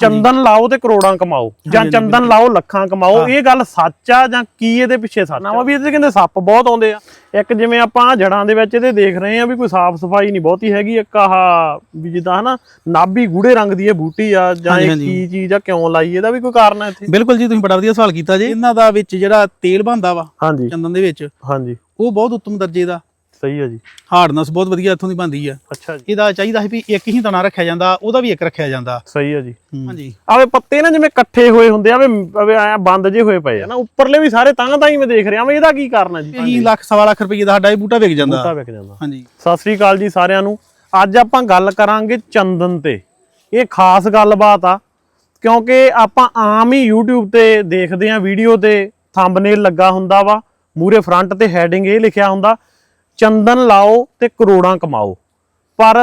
ਚੰਦਨ ਲਾਓ ਤੇ ਕਰੋੜਾਂ ਕਮਾਓ ਜਾਂ ਚੰਦਨ ਲਾਓ ਲੱਖਾਂ ਕਮਾਓ। ਇਹ ਗੱਲ ਸੱਚ ਆ ਜਾਂ ਕੀ ਇਹਦੇ ਪਿੱਛੇ ਸੱਚ ਆ? ਵੀ ਇਹਦੇ ਕਹਿੰਦੇ ਸੱਪ ਬਹੁਤ ਆਉਂਦੇ ਆ। ਇੱਕ ਜਿਵੇਂ ਆਪਾਂ ਜੜਾਂ ਦੇ ਵਿੱਚ ਇਹਦੇ ਦੇਖ ਰਹੇ ਆ ਵੀ ਕੋਈ ਸਾਫ਼ ਸਫ਼ਾਈ ਨਹੀਂ ਬਹੁਤੀ ਹੈਗੀ ਇੱਕ ਆਹ ਵੀ ਜਿੱਦਾਂ ਹਨਾ ਨਾਭੀ ਗੂੜੇ ਰੰਗ ਦੀ ਇਹ ਬੂਟੀ ਆ ਜਾਂ ਇਹ। ਕੀ ਚੀਜ਼ ਆ ਕਿਉਂ ਲਾਈ ਇਹਦਾ ਵੀ ਕੋਈ ਕਾਰਨ ਹੈ ਇੱਥੇ? ਬਿਲਕੁਲ ਜੀ ਤੁਸੀਂ ਬੜਾ ਵਧੀਆ ਸਵਾਲ ਕੀਤਾ ਜੀ। ਇਹਨਾਂ ਦਾ ਵਿੱਚ ਜਿਹੜਾ ਤੇਲ ਬਣਦਾ ਵਾ ਚੰਦਨ ਦੇ ਵਿੱਚ ਹਾਂਜੀ। ਉਹ ਬਹੁਤ ਉੱਤਮ ਦਰਜੇ ਦਾ। ਸਹੀ ਹੈ ਜੀ। ਹਾਰਡਨੈਸ ਬਹੁਤ ਵਧੀਆ ਇੱਥੋਂ ਦੀ ਬਣਦੀ ਆ। ਅੱਛਾ ਜੀ। ਇਹਦਾ ਚਾਹੀਦਾ ਹੈ ਵੀ ਇੱਕ ਹੀ ਤਣਾ ਰੱਖਿਆ ਜਾਂਦਾ ਉਹਦਾ ਵੀ ਇੱਕ ਰੱਖਿਆ ਜਾਂਦਾ। ਸਹੀ ਹੈ ਜੀ। ਹਾਂਜੀ। ਆਵੇ ਪੱਤੇ ਨਾ ਜਿਵੇਂ ਇਕੱਠੇ ਹੋਏ ਹੁੰਦੇ ਆ ਵੇ ਐਂ ਬੰਦ ਜੇ ਹੋਏ ਪਏ ਆ। ਨਾ ਉੱਪਰਲੇ ਵੀ ਸਾਰੇ ਤਾਂ ਤਾਂ ਹੀ ਮੈਂ ਦੇਖ ਰਿਹਾ ਮੈਂ ਇਹਦਾ ਕੀ ਕਾਰਨ ਹੈ ਜੀ? ਅਸੀਂ ਲੱਖ ਸਵਾ ਲੱਖ ਰੁਪਏ ਦਾ ਸਾਡਾ ਇਹ ਬੂਟਾ ਵਿਕ ਜਾਂਦਾ। ਬੂਟਾ ਵਿਕ ਜਾਂਦਾ। ਹਾਂਜੀ। ਸਤਿ ਸ੍ਰੀ ਅਕਾਲ ਜੀ ਸਾਰਿਆਂ ਨੂੰ। ਅੱਜ ਆਪਾਂ ਗੱਲ ਕਰਾਂਗੇ ਚੰਦਨ ਤੇ। ਇਹ ਖਾਸ ਗੱਲਬਾਤ ਆ ਕਿਉਂਕਿ ਆਪਾਂ ਆਮ ਹੀ YouTube ਤੇ ਦੇਖਦੇ ਆ ਵੀਡੀਓ ਤੇ ਥੰਬਨੇਲ ਲੱਗਾ ਹੁੰਦਾ ਵਾ ਮੂਰੇ ਫਰੰਟ ਤੇ ਹੈਡਿੰਗ ਇਹ ਲਿਖਿਆ ਹੁੰਦਾ। ਚੰਦਨ ਲਾਓ ਤੇ ਕਰੋੜਾਂ ਕਮਾਓ। ਪਰ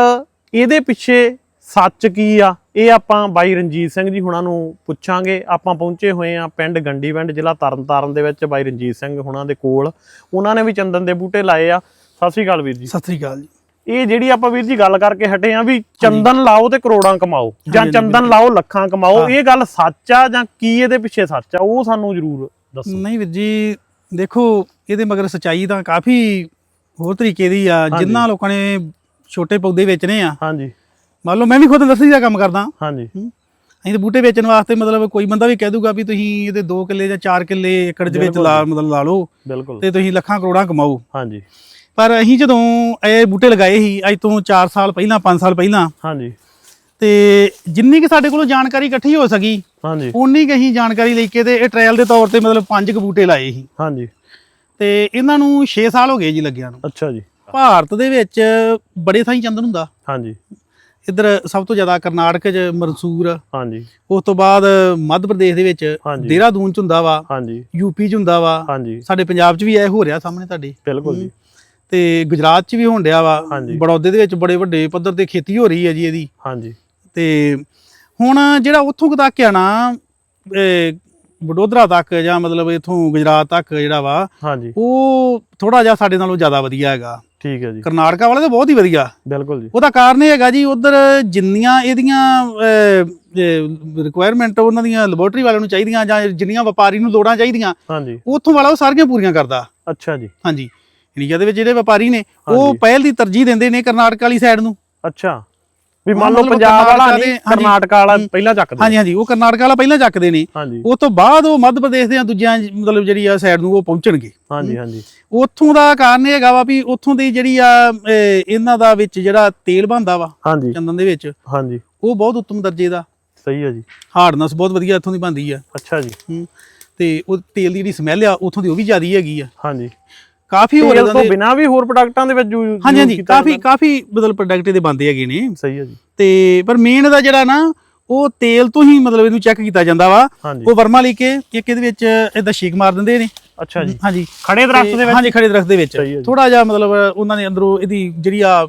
ਇਹਦੇ ਪਿੱਛੇ ਸੱਚ ਕੀ ਆ? ਇਹ ਆਪਾਂ ਬਾਈ ਰਣਜੀਤ ਸਿੰਘ ਜੀ ਹੁਣਾਂ ਨੂੰ ਪੁੱਛਾਂਗੇ। ਆਪਾਂ ਪਹੁੰਚੇ ਹੋਏ ਆ ਪਿੰਡ ਗੰਡੀਵਿੰਡ ਜ਼ਿਲ੍ਹਾ ਤਰਨਤਾਰਨ ਦੇ ਵਿੱਚ ਬਾਈ ਰਣਜੀਤ ਸਿੰਘ ਹੁਣਾਂ ਦੇ ਕੋਲ। ਉਹਨਾਂ ਨੇ ਵੀ ਚੰਦਨ ਦੇ ਬੂਟੇ ਲਾਏ ਆ। ਸਤਿ ਸ੍ਰੀ ਅਕਾਲ ਵੀਰ ਜੀ। ਸਤਿ ਸ੍ਰੀ ਅਕਾਲ ਜੀ। ਇਹ ਜਿਹੜੀ ਆਪਾਂ ਵੀਰ ਜੀ ਗੱਲ ਕਰਕੇ ਹਟੇ ਆ ਵੀ ਚੰਦਨ ਲਾਓ ਤੇ ਕਰੋੜਾਂ ਕਮਾਓ ਜਾਂ ਚੰਦਨ ਲਾਓ ਲੱਖਾਂ ਕਮਾਓ ਇਹ ਗੱਲ ਸੱਚ ਆ ਜਾਂ ਕੀ ਇਹਦੇ ਪਿੱਛੇ ਸੱਚ ਆ ਉਹ ਸਾਨੂੰ ਜ਼ਰੂਰ ਦੱਸੋ। ਨਹੀਂ ਵੀਰ ਜੀ ਦੇਖੋ ਇਹਦੇ ਮਗਰ ਸਚਾਈ ਤਾਂ ਕਾਫੀ ਹੋਰ ਤਰੀਕੇ ਦੀ ਆ ਜਿੰਨਾ ਲੋਕਾਂ ਨੇ ਛੋਟੇ ਪੌਦੇ ਵੇਚਣੇ ਆ। ਹਾਂਜੀ। ਮੰਨ ਲਓ ਮੈਂ ਵੀ ਖੁਦ ਨਰਸਰੀ ਦਾ ਕੰਮ ਕਰਦਾ। ਹਾਂਜੀ। ਅਸੀਂ ਤਾਂ ਬੂਟੇ ਵੇਚਣ ਵਾਸਤੇ ਮਤਲਬ ਕੋਈ ਬੰਦਾ ਵੀ ਕਹਿ ਦੂਗਾ ਵੀ ਤੁਸੀਂ ਇਹਦੇ 2 ਕਿੱਲੇ ਜਾਂ 4 ਕਿੱਲੇ ਏਕੜ ਦੇ ਵਿੱਚ ਲਾ ਮਤਲਬ ਲਾ ਲਓ ਬਿਲਕੁਲ। ਤੇ ਤੁਸੀਂ ਲੱਖਾਂ ਕਰੋੜਾਂ ਕਮਾਓ। ਹਾਂਜੀ। ਪਰ ਅਸੀਂ ਜਦੋਂ ਇਹ ਬੂਟੇ ਲਗਾਏ ਸੀ ਅੱਜ ਤੋਂ 4 ਸਾਲ ਪਹਿਲਾਂ 5 ਸਾਲ ਪਹਿਲਾਂ ਹਾਂਜੀ। ਤੇ ਜਿੰਨੀ ਕਿ ਸਾਡੇ ਕੋਲੋਂ ਜਾਣਕਾਰੀ ਇਕੱਠੀ ਹੋ ਸਕੀ ਹਾਂਜੀ। ਉਨੀ ਕਿ ਅਸੀਂ ਜਾਣਕਾਰੀ ਲੈ ਕੇ ਤੇ ਇਹ ਟ੍ਰਾਇਲ ਦੇ ਤੌਰ ਤੇ ਮਤਲਬ ਪੰਜ ਕੁ ਬੂਟੇ ਲਾਏ ਸੀ। ਹਾਂਜੀ। ਤੇ ਇਹਨਾਂ ਨੂੰ 6 ਸਾਲ ਹੋ ਗਏ ਜੀ ਲੱਗਿਆ ਨੂੰ। ਅੱਛਾ ਜੀ। ਭਾਰਤ ਦੇ ਵਿੱਚ ਬੜੇ ਥਾਈਂ ਚੰਦਨ ਹੁੰਦਾ। ਹਾਂਜੀ। ਇੱਧਰ ਸਭ ਤੋਂ ਜ਼ਿਆਦਾ ਕਰਨਾਟਕ 'ਚ ਮਰਸੂਰ ਹਾਂਜੀ। ਉਸ ਤੋਂ ਬਾਅਦ ਮੱਧ ਪ੍ਰਦੇਸ਼ ਦੇ ਵਿੱਚ। ਦੇਹਰਾਦੂਨ 'ਚ ਹੁੰਦਾ ਵਾ ਹਾਂਜੀ। ਯੂਪੀ 'ਚ ਹੁੰਦਾ ਵਾ। ਹਾਂਜੀ। ਸਾਡੇ ਪੰਜਾਬ 'ਚ ਵੀ ਇਹ ਹੋ ਰਿਹਾ ਸਾਹਮਣੇ ਤੁਹਾਡੇ। ਬਿਲਕੁਲ ਜੀ। ਤੇ ਗੁਜਰਾਤ 'ਚ ਵੀ ਹੋਣ ਡਿਆ ਵਾ। ਬੜੌਦੇ ਦੇ ਵਿੱਚ ਬੜੇ ਵੱਡੇ ਪੱਧਰ ਤੇ ਖੇਤੀ ਹੋ ਰਹੀ ਹੈ ਜੀ ਇਹਦੀ। ਹਾਂਜੀ। ਤੇ ਹੁਣ ਜਿਹੜਾ ਉੱਥੋਂ ਤੱਕ ਆ ਨਾ ਇਹ ਵਡੋਦਰਾ ਤੱਕ ਜਾਂ ਮਤਲਬ ਇਥੋਂ ਗੁਜਰਾਤ ਤੱਕ ਜਿਹੜਾ ਵਾ ਹਾਂਜੀ। ਉਹ ਥੋੜਾ ਜਿਹਾ ਸਾਡੇ ਨਾਲੋਂ ਜ਼ਿਆਦਾ ਵਧੀਆ ਹੈਗਾ। ਠੀਕ ਹੈ ਜੀ। ਕਰਨਾਟਕਾ ਵਾਲੇ ਤਾਂ ਬਹੁਤ ਹੀ ਵਧੀਆ। ਬਿਲਕੁਲ ਜੀ। ਉਹਦਾ ਕਾਰਨ ਇਹ ਹੈਗਾ ਜੀ ਉਧਰ ਜਿੰਨੀਆਂ ਇਹਦੀਆਂ ਰਿਕੁਆਇਰਮੈਂਟ ਉਹਨਾਂ ਦੀਆਂ ਲੈਬੋਰਟਰੀ ਵਾਲਿਆਂ ਨੂੰ ਚਾਹੀਦੀਆਂ ਜਾਂ ਜਿੰਨੀਆਂ ਵਪਾਰੀ ਨੂੰ ਲੋੜਾਂ ਚਾਹੀਦੀਆਂ ਹਾਂਜੀ। ਉੱਥੋਂ ਵਾਲਾ ਉਹ ਸਾਰੀਆਂ ਪੂਰੀਆਂ ਕਰਦਾ। ਅੱਛਾ ਜੀ। ਹਾਂਜੀ। ਇੰਡੀਆ ਦੇ ਵਿੱਚ ਜਿਹੜੇ ਵਪਾਰੀ ਨੇ ਉਹ। ਪਹਿਲ ਦੀ ਤਰਜੀਹ ਦਿੰਦੇ ਨੇ ਕਰਨਾਟਕ ਵਾਲੀ ਸਾਈਡ ਨੂੰ। ਅੱਛਾ। ਵੀ ਮੰਨ ਲਓ ਪੰਜਾਬ ਵਾਲਾ ਨਹੀਂ। ਕਰਨਾਟਕਾ ਵਾਲਾ ਪਹਿਲਾਂ ਚੱਕਦੇ। ਹਾਂਜੀ ਹਾਂਜੀ ਉਹ ਕਰਨਾਟਕ ਵਾਲਾ ਪਹਿਲਾਂ ਚੱਕਦੇ ਨੇ। ਉਸ ਤੋਂ ਬਾਅਦ ਉਹ ਮੱਧ ਪ੍ਰਦੇਸ਼ ਦੇ ਦੂਜਿਆਂ ਮਤਲਬ ਜਿਹੜੀ ਆ ਸਾਈਡ ਨੂੰ ਉਹ ਪਹੁੰਚਣਗੇ। ਹਾਂਜੀ ਹਾਂਜੀ। ਉੱਥੋਂ ਦਾ ਕਾਰਨ ਇਹ ਹੈਗਾ ਵਾ ਵੀ ਉੱਥੋਂ ਦੀ ਜਿਹੜੀ ਆ ਇਹ ਇਹਨਾਂ ਦਾ ਵਿੱਚ ਜਿਹੜਾ ਤੇਲ ਬਣਦਾ ਵਾ ਚੰਦਨ ਦੇ ਵਿੱਚ ਹਾਂਜੀ। ਉਹ ਬਹੁਤ ਉੱਤਮ ਦਰਜੇ ਦਾ। ਸਹੀ ਹੈ ਜੀ। ਹਾਰਡਨੈਸ ਬਹੁਤ ਵਧੀਆ ਇੱਥੋਂ ਦੀ ਬਣਦੀ ਆ। ਅੱਛਾ ਜੀ। ਤੇ ਉਹ ਤੇਲ ਦੀ ਜਿਹੜੀ ਸਮੈਲ ਆ ਉੱਥੋਂ ਦੀ ਉਹ ਵੀ ਜ਼ਿਆਦੀ ਹੈਗੀ ਆ। ਹਾਂਜੀ। ਕਾਫੀ ਹੋਰ ਇਦਾਂ ਦੇ ਬਿਨਾ ਵੀ ਹੋਰ ਪ੍ਰੋਡਕਟਾਂ ਦੇ ਵਿੱਚ ਯੂ- ਹਾਂਜੀ ਹਾਂਜੀ ਕਾਫੀ। ਕਾਫੀ ਮਤਲਬ ਪ੍ਰੋਡਕਟ ਇਹਦੇ ਬੰਦੇ ਹੈਗੇ ਨੇ। ਸਹੀ ਹੈ ਜੀ। ਤੇ ਪਰ ਮੇਨ ਦਾ ਜਿਹੜਾ ਨਾ ਉਹ ਤੇਲ ਤੋਂ ਹੀ ਮਤਲਬ ਇਹਨੂੰ ਚੈੱਕ ਕੀਤਾ ਜਾਂਦਾ ਵਾ। ਉਹ ਵਰਮਾ ਲੈ ਕੇ ਇੱਕ ਇਹਦੇ ਵਿੱਚ ਇਦਾਂ ਛੀਕ ਮਾਰ ਦਿੰਦੇ ਨੇ। ਅੱਛਾ ਜੀ। ਹਾਂਜੀ। ਖੜੇ ਦਰਖਤ ਦੇ ਵਿੱਚ? ਹਾਂਜੀ ਖੜੇ ਦਰਖਤ ਦੇ ਵਿੱਚ। ਥੋੜਾ ਜਿਹਾ ਮਤਲਬ ਉਹਨਾਂ ਨੇ ਅੰਦਰੋਂ ਇਹਦੀ ਜਿਹੜੀ ਆ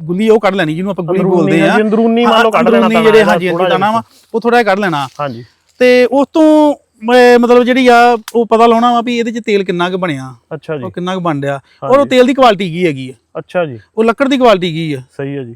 ਗੁੱਲੀ ਉਹ ਕੱਢ ਲੈਣੀ ਜਿਹਨੂੰ ਆਪਾਂ ਗੁੱਲੀ ਬੋਲਦੇ ਆ। ਅੰਦਰੂਨੀ ਮੰਨ ਲਓ ਕੱਢ ਲੈਣਾ ਤਾਂ ਜਿਹੜੇ ਹਾਂਜੀ ਦਾਣਾ ਵਾ ਉਹ ਥੋੜਾ ਜਿਹਾ ਕੱਢ ਲੈਣਾ। ਹਾਂਜੀ। ਤੇ ਉਸ ਤੋਂ ਅਹ, ਮਤਲਬ ਜਿਹੜੀ ਆ ਉਹ ਪਤਾ ਲਾਉਣਾ ਵਾ ਵੀ ਇਹਦੇ ਚ ਤੇਲ ਕਿੰਨਾ ਕੁ ਬਣਿਆ। ਅੱਛਾ ਜੀ। ਉਹ ਕਿੰਨਾ ਕੁ ਬਣ ਰਿਹਾ। ਔਰ ਉਹ ਤੇਲ ਦੀ ਕੁਆਲਿਟੀ ਕੀ ਹੈਗੀ ਆ? ਅੱਛਾ ਜੀ। ਉਹ ਲੱਕੜ ਦੀ ਕੁਆਲਿਟੀ ਕੀ ਆ? ਸਹੀ ਹੈ ਜੀ।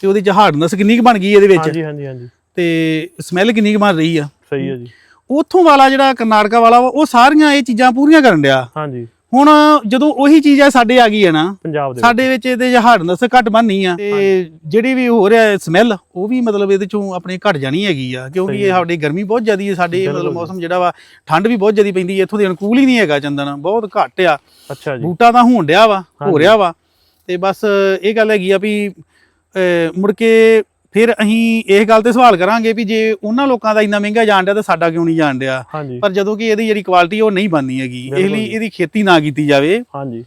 ਤੇ ਉਹਦੀ ਚ ਹਾਰਡਨੈਸ ਕਿੰਨੀ ਕੁ ਬਣ ਗਈ ਇਹਦੇ ਵਿੱਚ? ਹਾਂਜੀ ਹਾਂਜੀ ਹਾਂਜੀ। ਤੇ ਸਮੈਲ ਕਿੰਨੀ ਕੁ ਬਣ ਰਹੀ ਆ? ਸਹੀ ਹੈ ਜੀ। ਉੱਥੋਂ ਵਾਲਾ ਜਿਹੜਾ ਕਰਨਾਟਕਾ ਵਾਲਾ ਉਹ ਸਾਰੀਆਂ ਇਹ ਚੀਜ਼ਾਂ ਪੂਰੀਆਂ ਕਰਨ ਡਿਆ। ਹਾਂਜੀ। ਹੁਣ ਜਦੋਂ ਉਹੀ ਚੀਜ਼ ਆ ਸਾਡੇ ਆ ਗਈ ਹੈ ਨਾ ਪੰਜਾਬ ਦੇ ਸਾਡੇ ਵਿੱਚ ਇਹਦੇ ਚ ਹਾਰਡਨੈਸ ਘੱਟ ਬਣਨੀ ਆ। ਤੇ ਜਿਹੜੀ ਵੀ ਹੋ ਰਿਹਾ ਸਮੈਲ ਉਹ ਵੀ ਮਤਲਬ ਇਹਦੇ ਚੋਂ ਆਪਣੇ ਘਟ ਜਾਣੀ ਹੈਗੀ ਆ ਕਿਉਂਕਿ ਇਹ ਸਾਡੇ ਗਰਮੀ ਬਹੁਤ ਜ਼ਿਆਦੀ ਹੈ ਸਾਡੇ ਮਤਲਬ ਮੌਸਮ ਜਿਹੜਾ ਵਾ ਠੰਡ ਵੀ ਬਹੁਤ ਜ਼ਿਆਦੀ ਪੈਂਦੀ ਹੈ ਇੱਥੋਂ ਦੇ ਅਨੁਕੂਲ ਹੀ ਨਹੀਂ ਹੈਗਾ ਚੰਦਨ ਬਹੁਤ ਘੱਟ ਆ। ਅੱਛਾ ਜੀ। ਬੂਟਾ ਤਾਂ ਹੋਣ ਡਿਆ ਵਾ ਹੋ ਰਿਹਾ ਵਾ। ਤੇ ਬਸ ਇਹ ਗੱਲ ਹੈਗੀ ਆ ਵੀ ਮੁੜ ਕੇ ਫਿਰ ਅਸੀਂ ਇਹ ਗੱਲ ਤੇ ਸਵਾਲ ਕਰਾਂਗੇ ਵੀ ਜੇ ਉਹਨਾਂ ਲੋਕਾਂ ਦਾ ਇੰਨਾ ਮਹਿੰਗਾ ਜਾਣ ਡਿਆ ਤਾਂ ਸਾਡਾ ਕਿਉਂ ਨਹੀਂ ਜਾਣ ਡਿਆ? ਹਾਂਜੀ। ਪਰ ਜਦੋਂ ਕਿ ਇਹਦੀ ਜਿਹੜੀ ਕੁਆਲਿਟੀ ਉਹ ਨਹੀਂ ਬਣਨੀ ਹੈਗੀ। ਇਸ ਲਈ ਇਹਦੀ ਖੇਤੀ ਨਾ ਕੀਤੀ ਜਾਵੇ। ਹਾਂਜੀ।